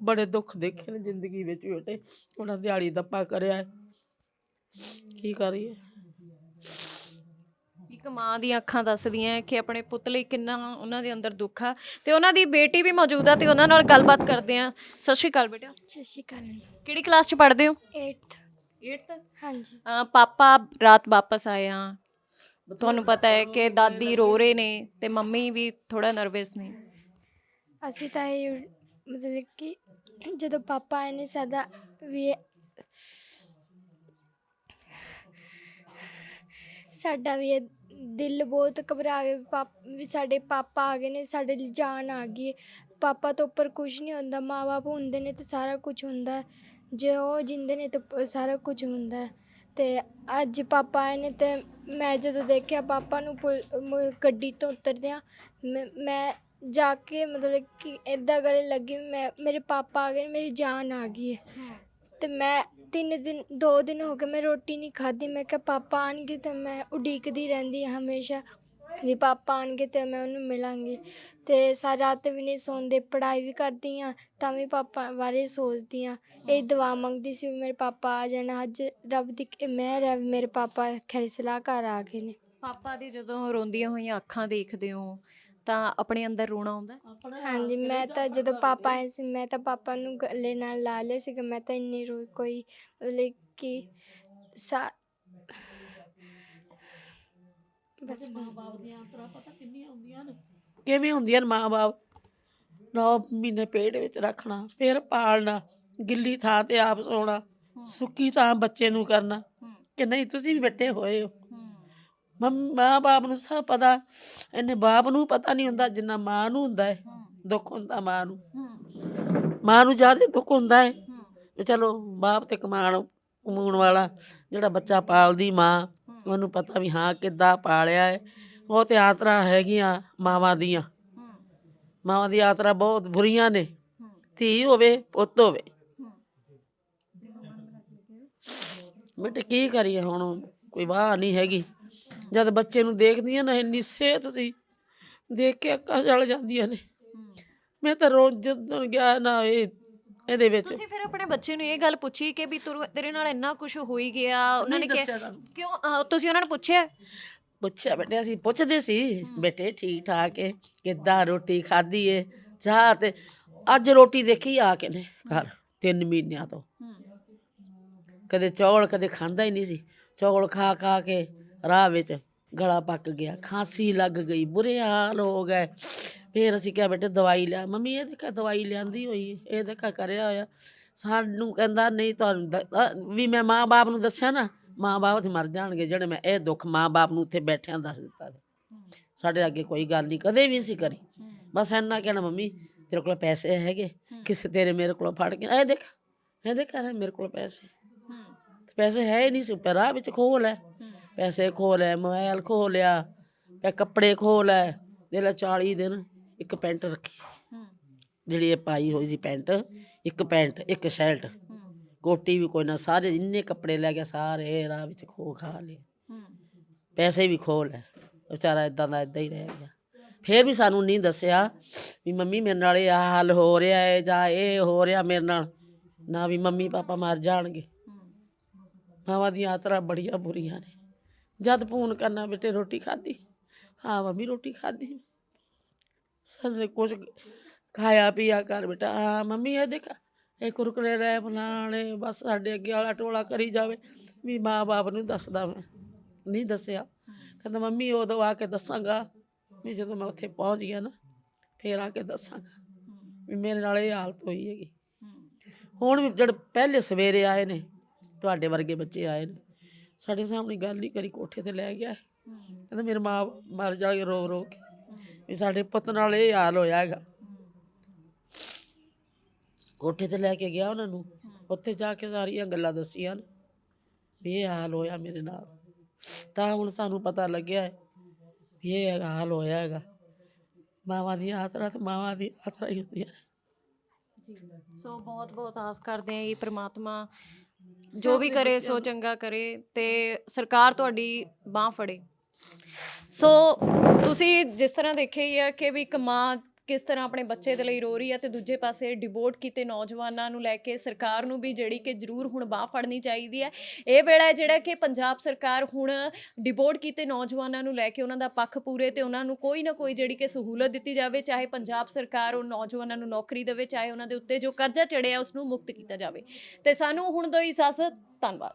ਬੜੇ ਦੁੱਖ ਦੇਖੇ ਨੇ ਜ਼ਿੰਦਗੀ ਵਿੱਚ ਬੇਟੇ ਉਹਨਾਂ ਦਿਹਾੜੀ ਦੱਪਾ ਕਰਿਆ ਹੈ। ਕੀ ਕਰੀਏ? ਇੱਕ ਮਾਂ ਦੀਆਂ ਅੱਖਾਂ ਦੱਸਦੀਆਂ ਕਿ ਆਪਣੇ ਪੁੱਤ ਲਈ ਕਿੰਨਾ ਉਹਨਾਂ ਦੇ ਅੰਦਰ ਦੁੱਖ ਆ। ਤੇ ਉਹਨਾਂ ਦੀ ਬੇਟੀ ਵੀ ਮੌਜੂਦ ਆ ਤੇ ਉਹਨਾਂ ਨਾਲ ਗੱਲਬਾਤ ਕਰਦੇ ਆ ਸਤਿ ਸ਼੍ਰੀ ਅਕਾਲ ਬੇਟਾ। ਸਤਿ ਸ਼੍ਰੀ ਅਕਾਲ ਕਿਹੜੀ ਕਲਾਸ 'ਚ ਪੜ੍ਹਦੇ ਹੋ? 8th 8th ਹਾਂਜੀ। ਪਾਪਾ ਰਾਤ ਵਾਪਸ ਆਏ ਆ ਤੁਹਾਨੂੰ ਪਤਾ ਹੈ ਕਿ ਦਾਦੀ ਰੋ ਰਹੇ ਨੇ ਤੇ ਮੰਮੀ ਵੀ ਥੋੜਾ ਨਰਵਸ ਨੇ ਅਸੀਂ ਤਾਂ ਇਹ ਮਤਲਬ ਕਿ ਜਦੋਂ ਪਾਪਾ ਆਏ ਨੇ ਸਾਡਾ ਵੀ ਸਾਡਾ ਵੀ ਇਹ ਦਿਲ ਬਹੁਤ ਘਬਰਾ ਗਿਆ ਵੀ ਪਾਪ- ਵੀ ਸਾਡੇ ਪਾਪਾ ਆ ਗਏ ਨੇ, ਸਾਡੇ ਲਈ ਜਾਨ ਆ ਗਈ ਹੈ। ਪਾਪਾ ਤੋਂ ਉੱਪਰ ਕੁਝ ਨਹੀਂ ਹੁੰਦਾ ਮਾਪੇ ਹੁੰਦੇ ਨੇ ਤੇ ਸਾਰਾ ਕੁਝ ਹੁੰਦਾ ਹੈ। ਜੇ ਉਹ ਜਿੰਦੇ ਨੇ ਤਾਂ ਪ- ਸਾਰਾ ਕੁਝ ਹੁੰਦਾ ਹੈ। ਤੇ ਅੱਜ ਪਾਪਾ ਆਏ ਨੇ ਤੇ ਮੈਂ ਜਦੋਂ ਦੇਖਿਆ ਪਾਪਾ ਨੂੰ ਪੁਲ- ਮ- ਗੱਡੀ ਤੋਂ ਉਤਰਦਿਆਂ, ਮੈਂ ਮੈਂ ਜਾ ਕੇ ਮਤਲਬ ਕਿ ਇਦਾਂ ਗਲੇ ਲੱਗੀ, ਮੈਂ, ਮੇਰੇ ਪਾਪਾ ਆ ਗਏ ਨੇ ਮੇਰੀ ਜਾਨ ਆ ਗਈ ਹੈ। ਤੇ ਮੈਂ ਤਿੰਨ ਦਿਨ, ਦੋ ਦਿਨ ਹੋ ਗਏ ਮੈਂ ਰੋਟੀ ਨਹੀਂ ਖਾਧੀ, ਮੈਂ ਕਿਹਾ ਪਾਪਾ ਆਣਗੇ ਤੇ ਮੈਂ ਉਡੀਕਦੀ ਰਹਿੰਦੀ ਹਾਂ ਹਮੇਸ਼ਾ। ਵੀ ਪਾਪਾ ਆਣਗੇ ਤੇ ਮੈਂ ਉਹਨੂੰ ਮਿਲਾਂਗੀ। ਤੇ ਸਾਰੀ ਰਾਤ ਵੀ ਨਹੀਂ ਸੌਂਦੇ ਪੜ੍ਹਾਈ ਵੀ ਕਰਦੀ ਹਾਂ ਤਾਂ ਵੀ ਪਾਪਾ ਬਾਰੇ ਸੋਚਦੀ ਹਾਂ ਇਹ ਦੁਆ ਮੰਗਦੀ ਸੀ ਵੀ ਮੇਰੇ ਪਾਪਾ ਆ ਜਾਣ। ਅੱਜ ਰੱਬ ਦੀ ਕ- ਮਿਹਰ ਹੈ ਵੀ ਮੇਰੇ ਪਾਪਾ ਖੈਰ ਸਲਾਹ ਘਰ ਆ ਗਏ ਨੇ। ਪਾਪਾ ਦੀ ਜਦੋਂ ਰੋਂਦੀਆਂ ਹੋਈਆਂ ਅੱਖਾਂ ਦੇਖਦੇ ਹੋ ਤਾਂ ਆਪਣੇ ਅੰਦਰ ਰੋਣਾ ਆਉਂਦਾ? ਹੈ? ਹਾਂਜੀ ਮੈਂ ਤਾਂ ਜਦੋਂ ਪਾਪਾ ਆਏ ਸੀ ਮੈਂ ਤਾਂ ਪਾਪਾ ਨੂੰ ਗਲੇ ਨਾਲ ਲਾ ਲਿਆ ਸੀਗਾ। ਮੈਂ ਤਾਂ ਇੰਨੀ ਰੋਈ ਕੋਈ ਮਤਲਬ ਕਿ ਸਾ ਬਸ ਮਾਂ-ਬਾਪ ਦੀਆਂ ਆਸਰਾ ਪਤਾ ਕਿੰਨੀਆਂ ਹੁੰਦੀਆਂ ਨੇ। ਕਿਵੇਂ ਹੁੰਦੀਆਂ ਨੇ ਮਾਂ-ਬਾਪ 9 ਮਹੀਨੇ ਪੇਟ ਵਿੱਚ ਰੱਖਣਾ ਫਿਰ ਪਾਲਣਾ ਗਿੱਲੀ ਥਾਂ ਤੇ ਆਪ ਸੌਣਾ ਸੁੱਕੀ ਥਾਂ ਬੱਚੇ ਨੂੰ ਕਰਨਾ। ਕਿ ਨਹੀਂ ਤੁਸੀਂ ਵੀ ਬੱਟੇ ਹੋਏ ਹੋ। ਮਾਂ ਬਾਪ ਨੂੰ ਸਭ ਪਤਾ ਇਹਨੇ ਬਾਪ ਨੂੰ ਪਤਾ ਨਹੀਂ ਹੁੰਦਾ ਜਿੰਨਾ ਮਾਂ ਨੂੰ ਹੁੰਦਾ ਹੈ। ਦੁੱਖ ਹੁੰਦਾ ਮਾਂ ਨੂੰ। ਮਾਂ ਨੂੰ ਜ਼ਿਆਦਾ ਦੁੱਖ ਹੁੰਦਾ ਹੈ। ਵੀ ਚਲੋ ਬਾਪ ਤੇ ਕਮਾਣ ਕਮਾਉਣ ਵਾਲਾ ਜਿਹੜਾ ਬੱਚਾ ਪਾਲਦੀ ਮਾਂ ਉਹਨੂੰ ਪਤਾ ਵੀ ਹਾਂ ਕਿੱਦਾਂ ਪਾਲਿਆ ਹੈ ਉਹ ਤੇ ਆਤਰਾ ਹੈਗੀਆਂ ਮਾਵਾਂ ਦੀਆਂ। ਮਾਵਾਂ ਦੀ ਆਤਰਾ ਬਹੁਤ ਬੁਰੀਆਂ ਨੇ। ਧੀ ਹੋਵੇ, ਪੁੱਤ ਹੋਵੇ। ਬੇਟੇ ਕੀ ਕਰੀਏ ਹੁਣ? ਕੋਈ ਵਾਹ ਨਹੀਂ ਹੈਗੀ। ਜਦ ਬੱਚੇ ਨੂੰ ਦੇਖਦੀਆਂ ਨਾ, ਇੰਨੀ ਸਿਹਤ ਸੀ। ਦੇਖ ਕੇ ਅੱਖਾਂ ਜਲ ਜਾਂਦੀਆਂ ਨੇ। ਮੈਂ ਤਾਂ ਰੋਜ਼ ਜਦੋਂ ਗਿਆ ਨਾ ਇਹ ਇਹਦੇ ਵਿੱਚ। ਤੁਸੀਂ ਫਿਰ ਆਪਣੇ ਬੱਚੇ ਨੂੰ ਇਹ ਗੱਲ ਪੁੱਛੀ ਕਿ ਵੀ ਤੁਰ- ਤੇਰੇ ਨਾਲ ਇੰਨਾ ਕੁਝ ਹੋਈ ਗਿਆ ਉਹਨਾਂ ਨੇ ਨਹੀਂ ਸਾਨੂੰ। ਕਿਉਂ ਅਹ, ਤੁਸੀਂ ਉਹਨਾਂ ਨੂੰ ਪੁੱਛਿਆ? ਪੁੱਛਿਆ ਬੇਟੇ ਅਸੀਂ ਪੁੱਛਦੇ ਸੀ ਬੇਟੇ ਠੀਕ ਠਾਕ ਏ ਕਿੱਦਾਂ ਰੋਟੀ ਖਾਧੀ ਏ ਚਾਹ ਤੇ ਅੱਜ ਰੋਟੀ ਦੇਖੀ ਆ ਕੇ ਨੇ ਘਰ ਤਿੰਨ ਮਹੀਨਿਆਂ ਤੋਂ। ਕਦੇ ਚੌਲ ਕਦੇ ਖਾਂਦਾ ਹੀ ਨਹੀਂ ਸੀ ਚੌਲ ਖਾ ਖਾ ਕੇ ਰਾਹ ਵਿੱਚ ਗਲਾ ਪੱਕ ਗਿਆ ਖਾਂਸੀ ਲੱਗ ਗਈ ਬੁਰੇ ਹਾਲ ਹੋ ਗਏ। ਫਿਰ ਅਸੀਂ ਕਿਹਾ ਬੇਟੇ ਦਵਾਈ ਲਿਆ ਮੰਮੀ ਇਹ ਦੇਖਾ ਦਵਾਈ ਲਿਆਂਦੀ ਹੋਈ ਇਹ ਦੇਖਾ ਕਰਿਆ ਹੋਇਆ। ਸਾਨੂੰ ਕਹਿੰਦਾ ਨਹੀਂ ਤੁਹਾਨੂੰ ਦ- ਅ, ਵੀ ਮੈਂ ਮਾਂ-ਬਾਪ ਨੂੰ ਦੱਸਿਆ ਨਾ ਮਾਂ-ਬਾਪ ਤੇ ਮਰ ਜਾਣਗੇ ਜਿਹੜੇ ਮੈਂ ਇਹ ਦੁੱਖ ਮਾਂ-ਬਾਪ ਨੂੰ ਉੱਥੇ ਬੈਠਿਆਂ ਦੱਸ ਦਿੱਤਾ ਸਾਡੇ ਅੱਗੇ ਕੋਈ ਗੱਲ ਨਹੀਂ ਕਦੇ ਵੀ ਸੀ ਕਰੀ। ਬਸ ਇੰਨਾ ਕਹਿਣਾ ਮੰਮੀ ਤੇਰੇ ਕੋਲ ਪੈਸੇ ਹੈਗੇ ਕਿਸੇ ਤੇਰੇ ਮੇਰੇ ਕੋਲ ਫੜ ਕੇ ਇਹ ਦੇਖ ਇਹ ਦੇਖ ਕਰ ਮੇਰੇ ਕੋਲ ਪੈਸੇ। ਤੇ ਪੈਸੇ ਹੈ ਹੀ ਨਹੀਂ ਸੀ ਪਰ ਰਾਹ ਵਿੱਚ ਖੋਹ ਲੈ ਪੈਸੇ ਖੋਹ ਲੈ ਮੋਬਾਈਲ ਖੋਹ ਲਿਆ ਪੈ ਕੱਪੜੇ ਖੋਹ ਲੈ ਦੇ ਲੈ 40 ਦਿਨ। ਇੱਕ ਪੈਂਟ ਰੱਖੀ। ਜਿਹੜੀ ਇਹ ਪਾਈ ਹੋਈ ਸੀ ਪੈਂਟ ਇੱਕ ਪੈਂਟ ਇੱਕ ਸ਼ਰਟ। ਕੋਟੀ ਵੀ ਕੋਈ ਨਾ ਸਾਰੇ ਜਿੰਨੇ ਕੱਪੜੇ ਲੈ ਕੇ ਸਾਰੇ ਰਾਹ ਵਿੱਚ ਖੋ ਖਾ ਲਏ। ਪੈਸੇ ਵੀ ਖੋਹ ਲੈ ਵਿਚਾਰਾ ਇਦਾਂ ਦਾ ਇਦਾਂ ਹੀ ਰਹਿ ਗਿਆ। ਫੇਰ ਵੀ ਸਾਨੂੰ ਨਹੀਂ ਦੱਸਿਆ ਵੀ ਮੰਮੀ ਮੇਰੇ ਨਾਲ ਇਹ ਹਾਲ ਹੋ ਰਿਹਾ ਹੈ ਜਾਂ ਇਹ ਹੋ ਰਿਹਾ ਮੇਰੇ ਨਾਲ। ਨਾ ਵੀ ਮੰਮੀ ਪਾਪਾ ਮਰ ਜਾਣਗੇ। ਮਾਵਾਂ ਦੀਆਂ ਆਤਰਾ ਬੜੀਆਂ ਬੁਰੀਆਂ ਨੇ। ਜਦ ਫੋਨ ਕਰਨਾ ਬੇਟੇ ਰੋਟੀ ਖਾਧੀ। ਹਾਂ ਮੰਮੀ ਰੋਟੀ ਖਾਧੀ। ਸਾਰੇ ਕੁਝ ਖਾਇਆ ਪੀਆ ਕਰ ਬੇਟਾ। ਹਾਂ, ਮੰਮੀ ਇਹ ਦੇਖਾ, ਇਹ ਕੁਰਕਰੇ ਰਹਿ ਫਲਾਣੇ ਬਸ ਸਾਡੇ ਅੱਗੇ ਵਾਲਾ ਟੋਲਾ ਕਰੀ ਜਾਵੇ। ਵੀ ਮਾਂ ਬਾਪ ਨੂੰ ਦੱਸਦਾ ਮੈਂ, ਨਹੀਂ ਦੱਸਿਆ। ਕਹਿੰਦਾ, ਮੰਮੀ ਉਦੋਂ ਆ ਕੇ ਦੱਸਾਂਗਾ ਵੀ ਜਦੋਂ ਮੈਂ ਉੱਥੇ ਪਹੁੰਚ ਗਿਆ ਨਾ, ਫੇਰ ਆ ਕੇ ਦੱਸਾਂਗਾ ਵੀ ਮੇਰੇ ਨਾਲ ਇਹ ਹਾਲਤ ਹੋਈ ਹੈਗੀ। ਹੁਣ ਵੀ ਜਿਹੜੇ ਪਹਿਲੇ ਸਵੇਰੇ ਆਏ ਨੇ, ਤੁਹਾਡੇ ਵਰਗੇ ਬੱਚੇ ਆਏ ਨੇ, ਸਾਡੇ ਸਾਹਮਣੇ ਗੱਲ ਨਹੀਂ ਕਰੀ, ਕੋਠੇ ਤੇ ਲੈ ਗਿਆ। ਕਹਿੰਦਾ, ਮੇਰੇ ਮਾਂ, ਮਰ ਜਾਏਗੀ ਰੋ ਰੋ ਕੇ। ਵੀ ਸਾਡੇ ਪੁੱਤ ਨਾਲ ਇਹ ਹਾਲ ਹੋਇਆ ਹੈਗਾ। ਕੋਠੇ ਤੇ ਲੈ ਕੇ ਗਿਆ ਉਹਨਾਂ ਨੂੰ। ਉੱਥੇ ਜਾ ਕੇ ਸਾਰੀਆਂ ਗੱਲਾਂ ਦੱਸੀਆਂ ਨੇ ਵੀ ਇਹ ਹਾਲ ਹੋਇਆ ਮੇਰੇ ਨਾਲ। ਤਾਂ ਹੁਣ ਸਾਨੂੰ ਪਤਾ ਲੱਗਿਆ ਹੈ ਵੀ ਇਹ ਹਾਲ ਹੋਇਆ ਹੈਗਾ। ਮਾਵਾਂ ਦੀ ਆਸਰਾ ਤੇ ਮਾਵਾਂ ਦੀ ਆਸਰਾ ਹੀ ਹੁੰਦੀਆਂ ਨੇ। ਸੋ ਬਹੁਤ ਬਹੁਤ ਆਸ ਕਰਦੇ ਹਾਂ ਇਹ ਪ੍ਰਮਾਤਮਾ ਜੋ ਵੀ ਕਰੇ ਸੋ ਚੰਗਾ ਕਰੇ ਤੇ ਸਰਕਾਰ ਤੁਹਾਡੀ ਬਾਹ ਫੜੇ। ਸੋ ਤੁਸੀਂ ਜਿਸ ਤਰ੍ਹਾਂ ਦੇਖਿਆ ਹੀ ਹੈ ਕਿ ਵੀ ਇੱਕ ਮਾਂ ਕਿਸ ਤਰ੍ਹਾਂ ਆਪਣੇ ਬੱਚੇ ਦੇ ਲਈ ਰੋ ਰਹੀ ਹੈ ਤੇ ਦੂਜੇ ਪਾਸੇ ਡਿਬੋਟ ਕੀਤੇ ਨੌਜਵਾਨਾਂ ਨੂੰ ਲੈ ਕੇ ਸਰਕਾਰ ਨੂੰ ਵੀ ਜਿਹੜੀ ਕਿ ਜ਼ਰੂਰ ਹੁਣ ਬਾਹ ਫੜਨੀ ਚਾਹੀਦੀ ਹੈ। ਇਹ ਵੇਲਾ ਹੈ ਜਿਹੜਾ ਕਿ ਪੰਜਾਬ ਸਰਕਾਰ ਹੁਣ ਡਿਬੋਟ ਕੀਤੇ ਨੌਜਵਾਨਾਂ ਨੂੰ ਲੈ ਕੇ ਉਹਨਾਂ ਦਾ ਪੱਖ ਪੂਰੇ ਤੇ ਉਹਨਾਂ ਨੂੰ ਕੋਈ ਨਾ ਕੋਈ ਜਿਹੜੀ ਕਿ ਸਹੂਲਤ ਦਿੱਤੀ ਜਾਵੇ, ਚਾਹੇ ਪੰਜਾਬ ਸਰਕਾਰ ਉਹ ਨੌਜਵਾਨਾਂ ਨੂੰ ਨੌਕਰੀ ਦੇਵੇ, ਚਾਹੇ ਉਹਨਾਂ ਦੇ ਉੱਤੇ ਜੋ ਕਰਜ਼ਾ ਚੜਿਆ ਉਸ ਨੂੰ ਮੁਕਤ ਕੀਤਾ ਜਾਵੇ। ਤੇ ਸਾਨੂੰ ਹੁਣ ਦੋ ਇਜਾਜ਼ਤ, ਧੰਨਵਾਦ।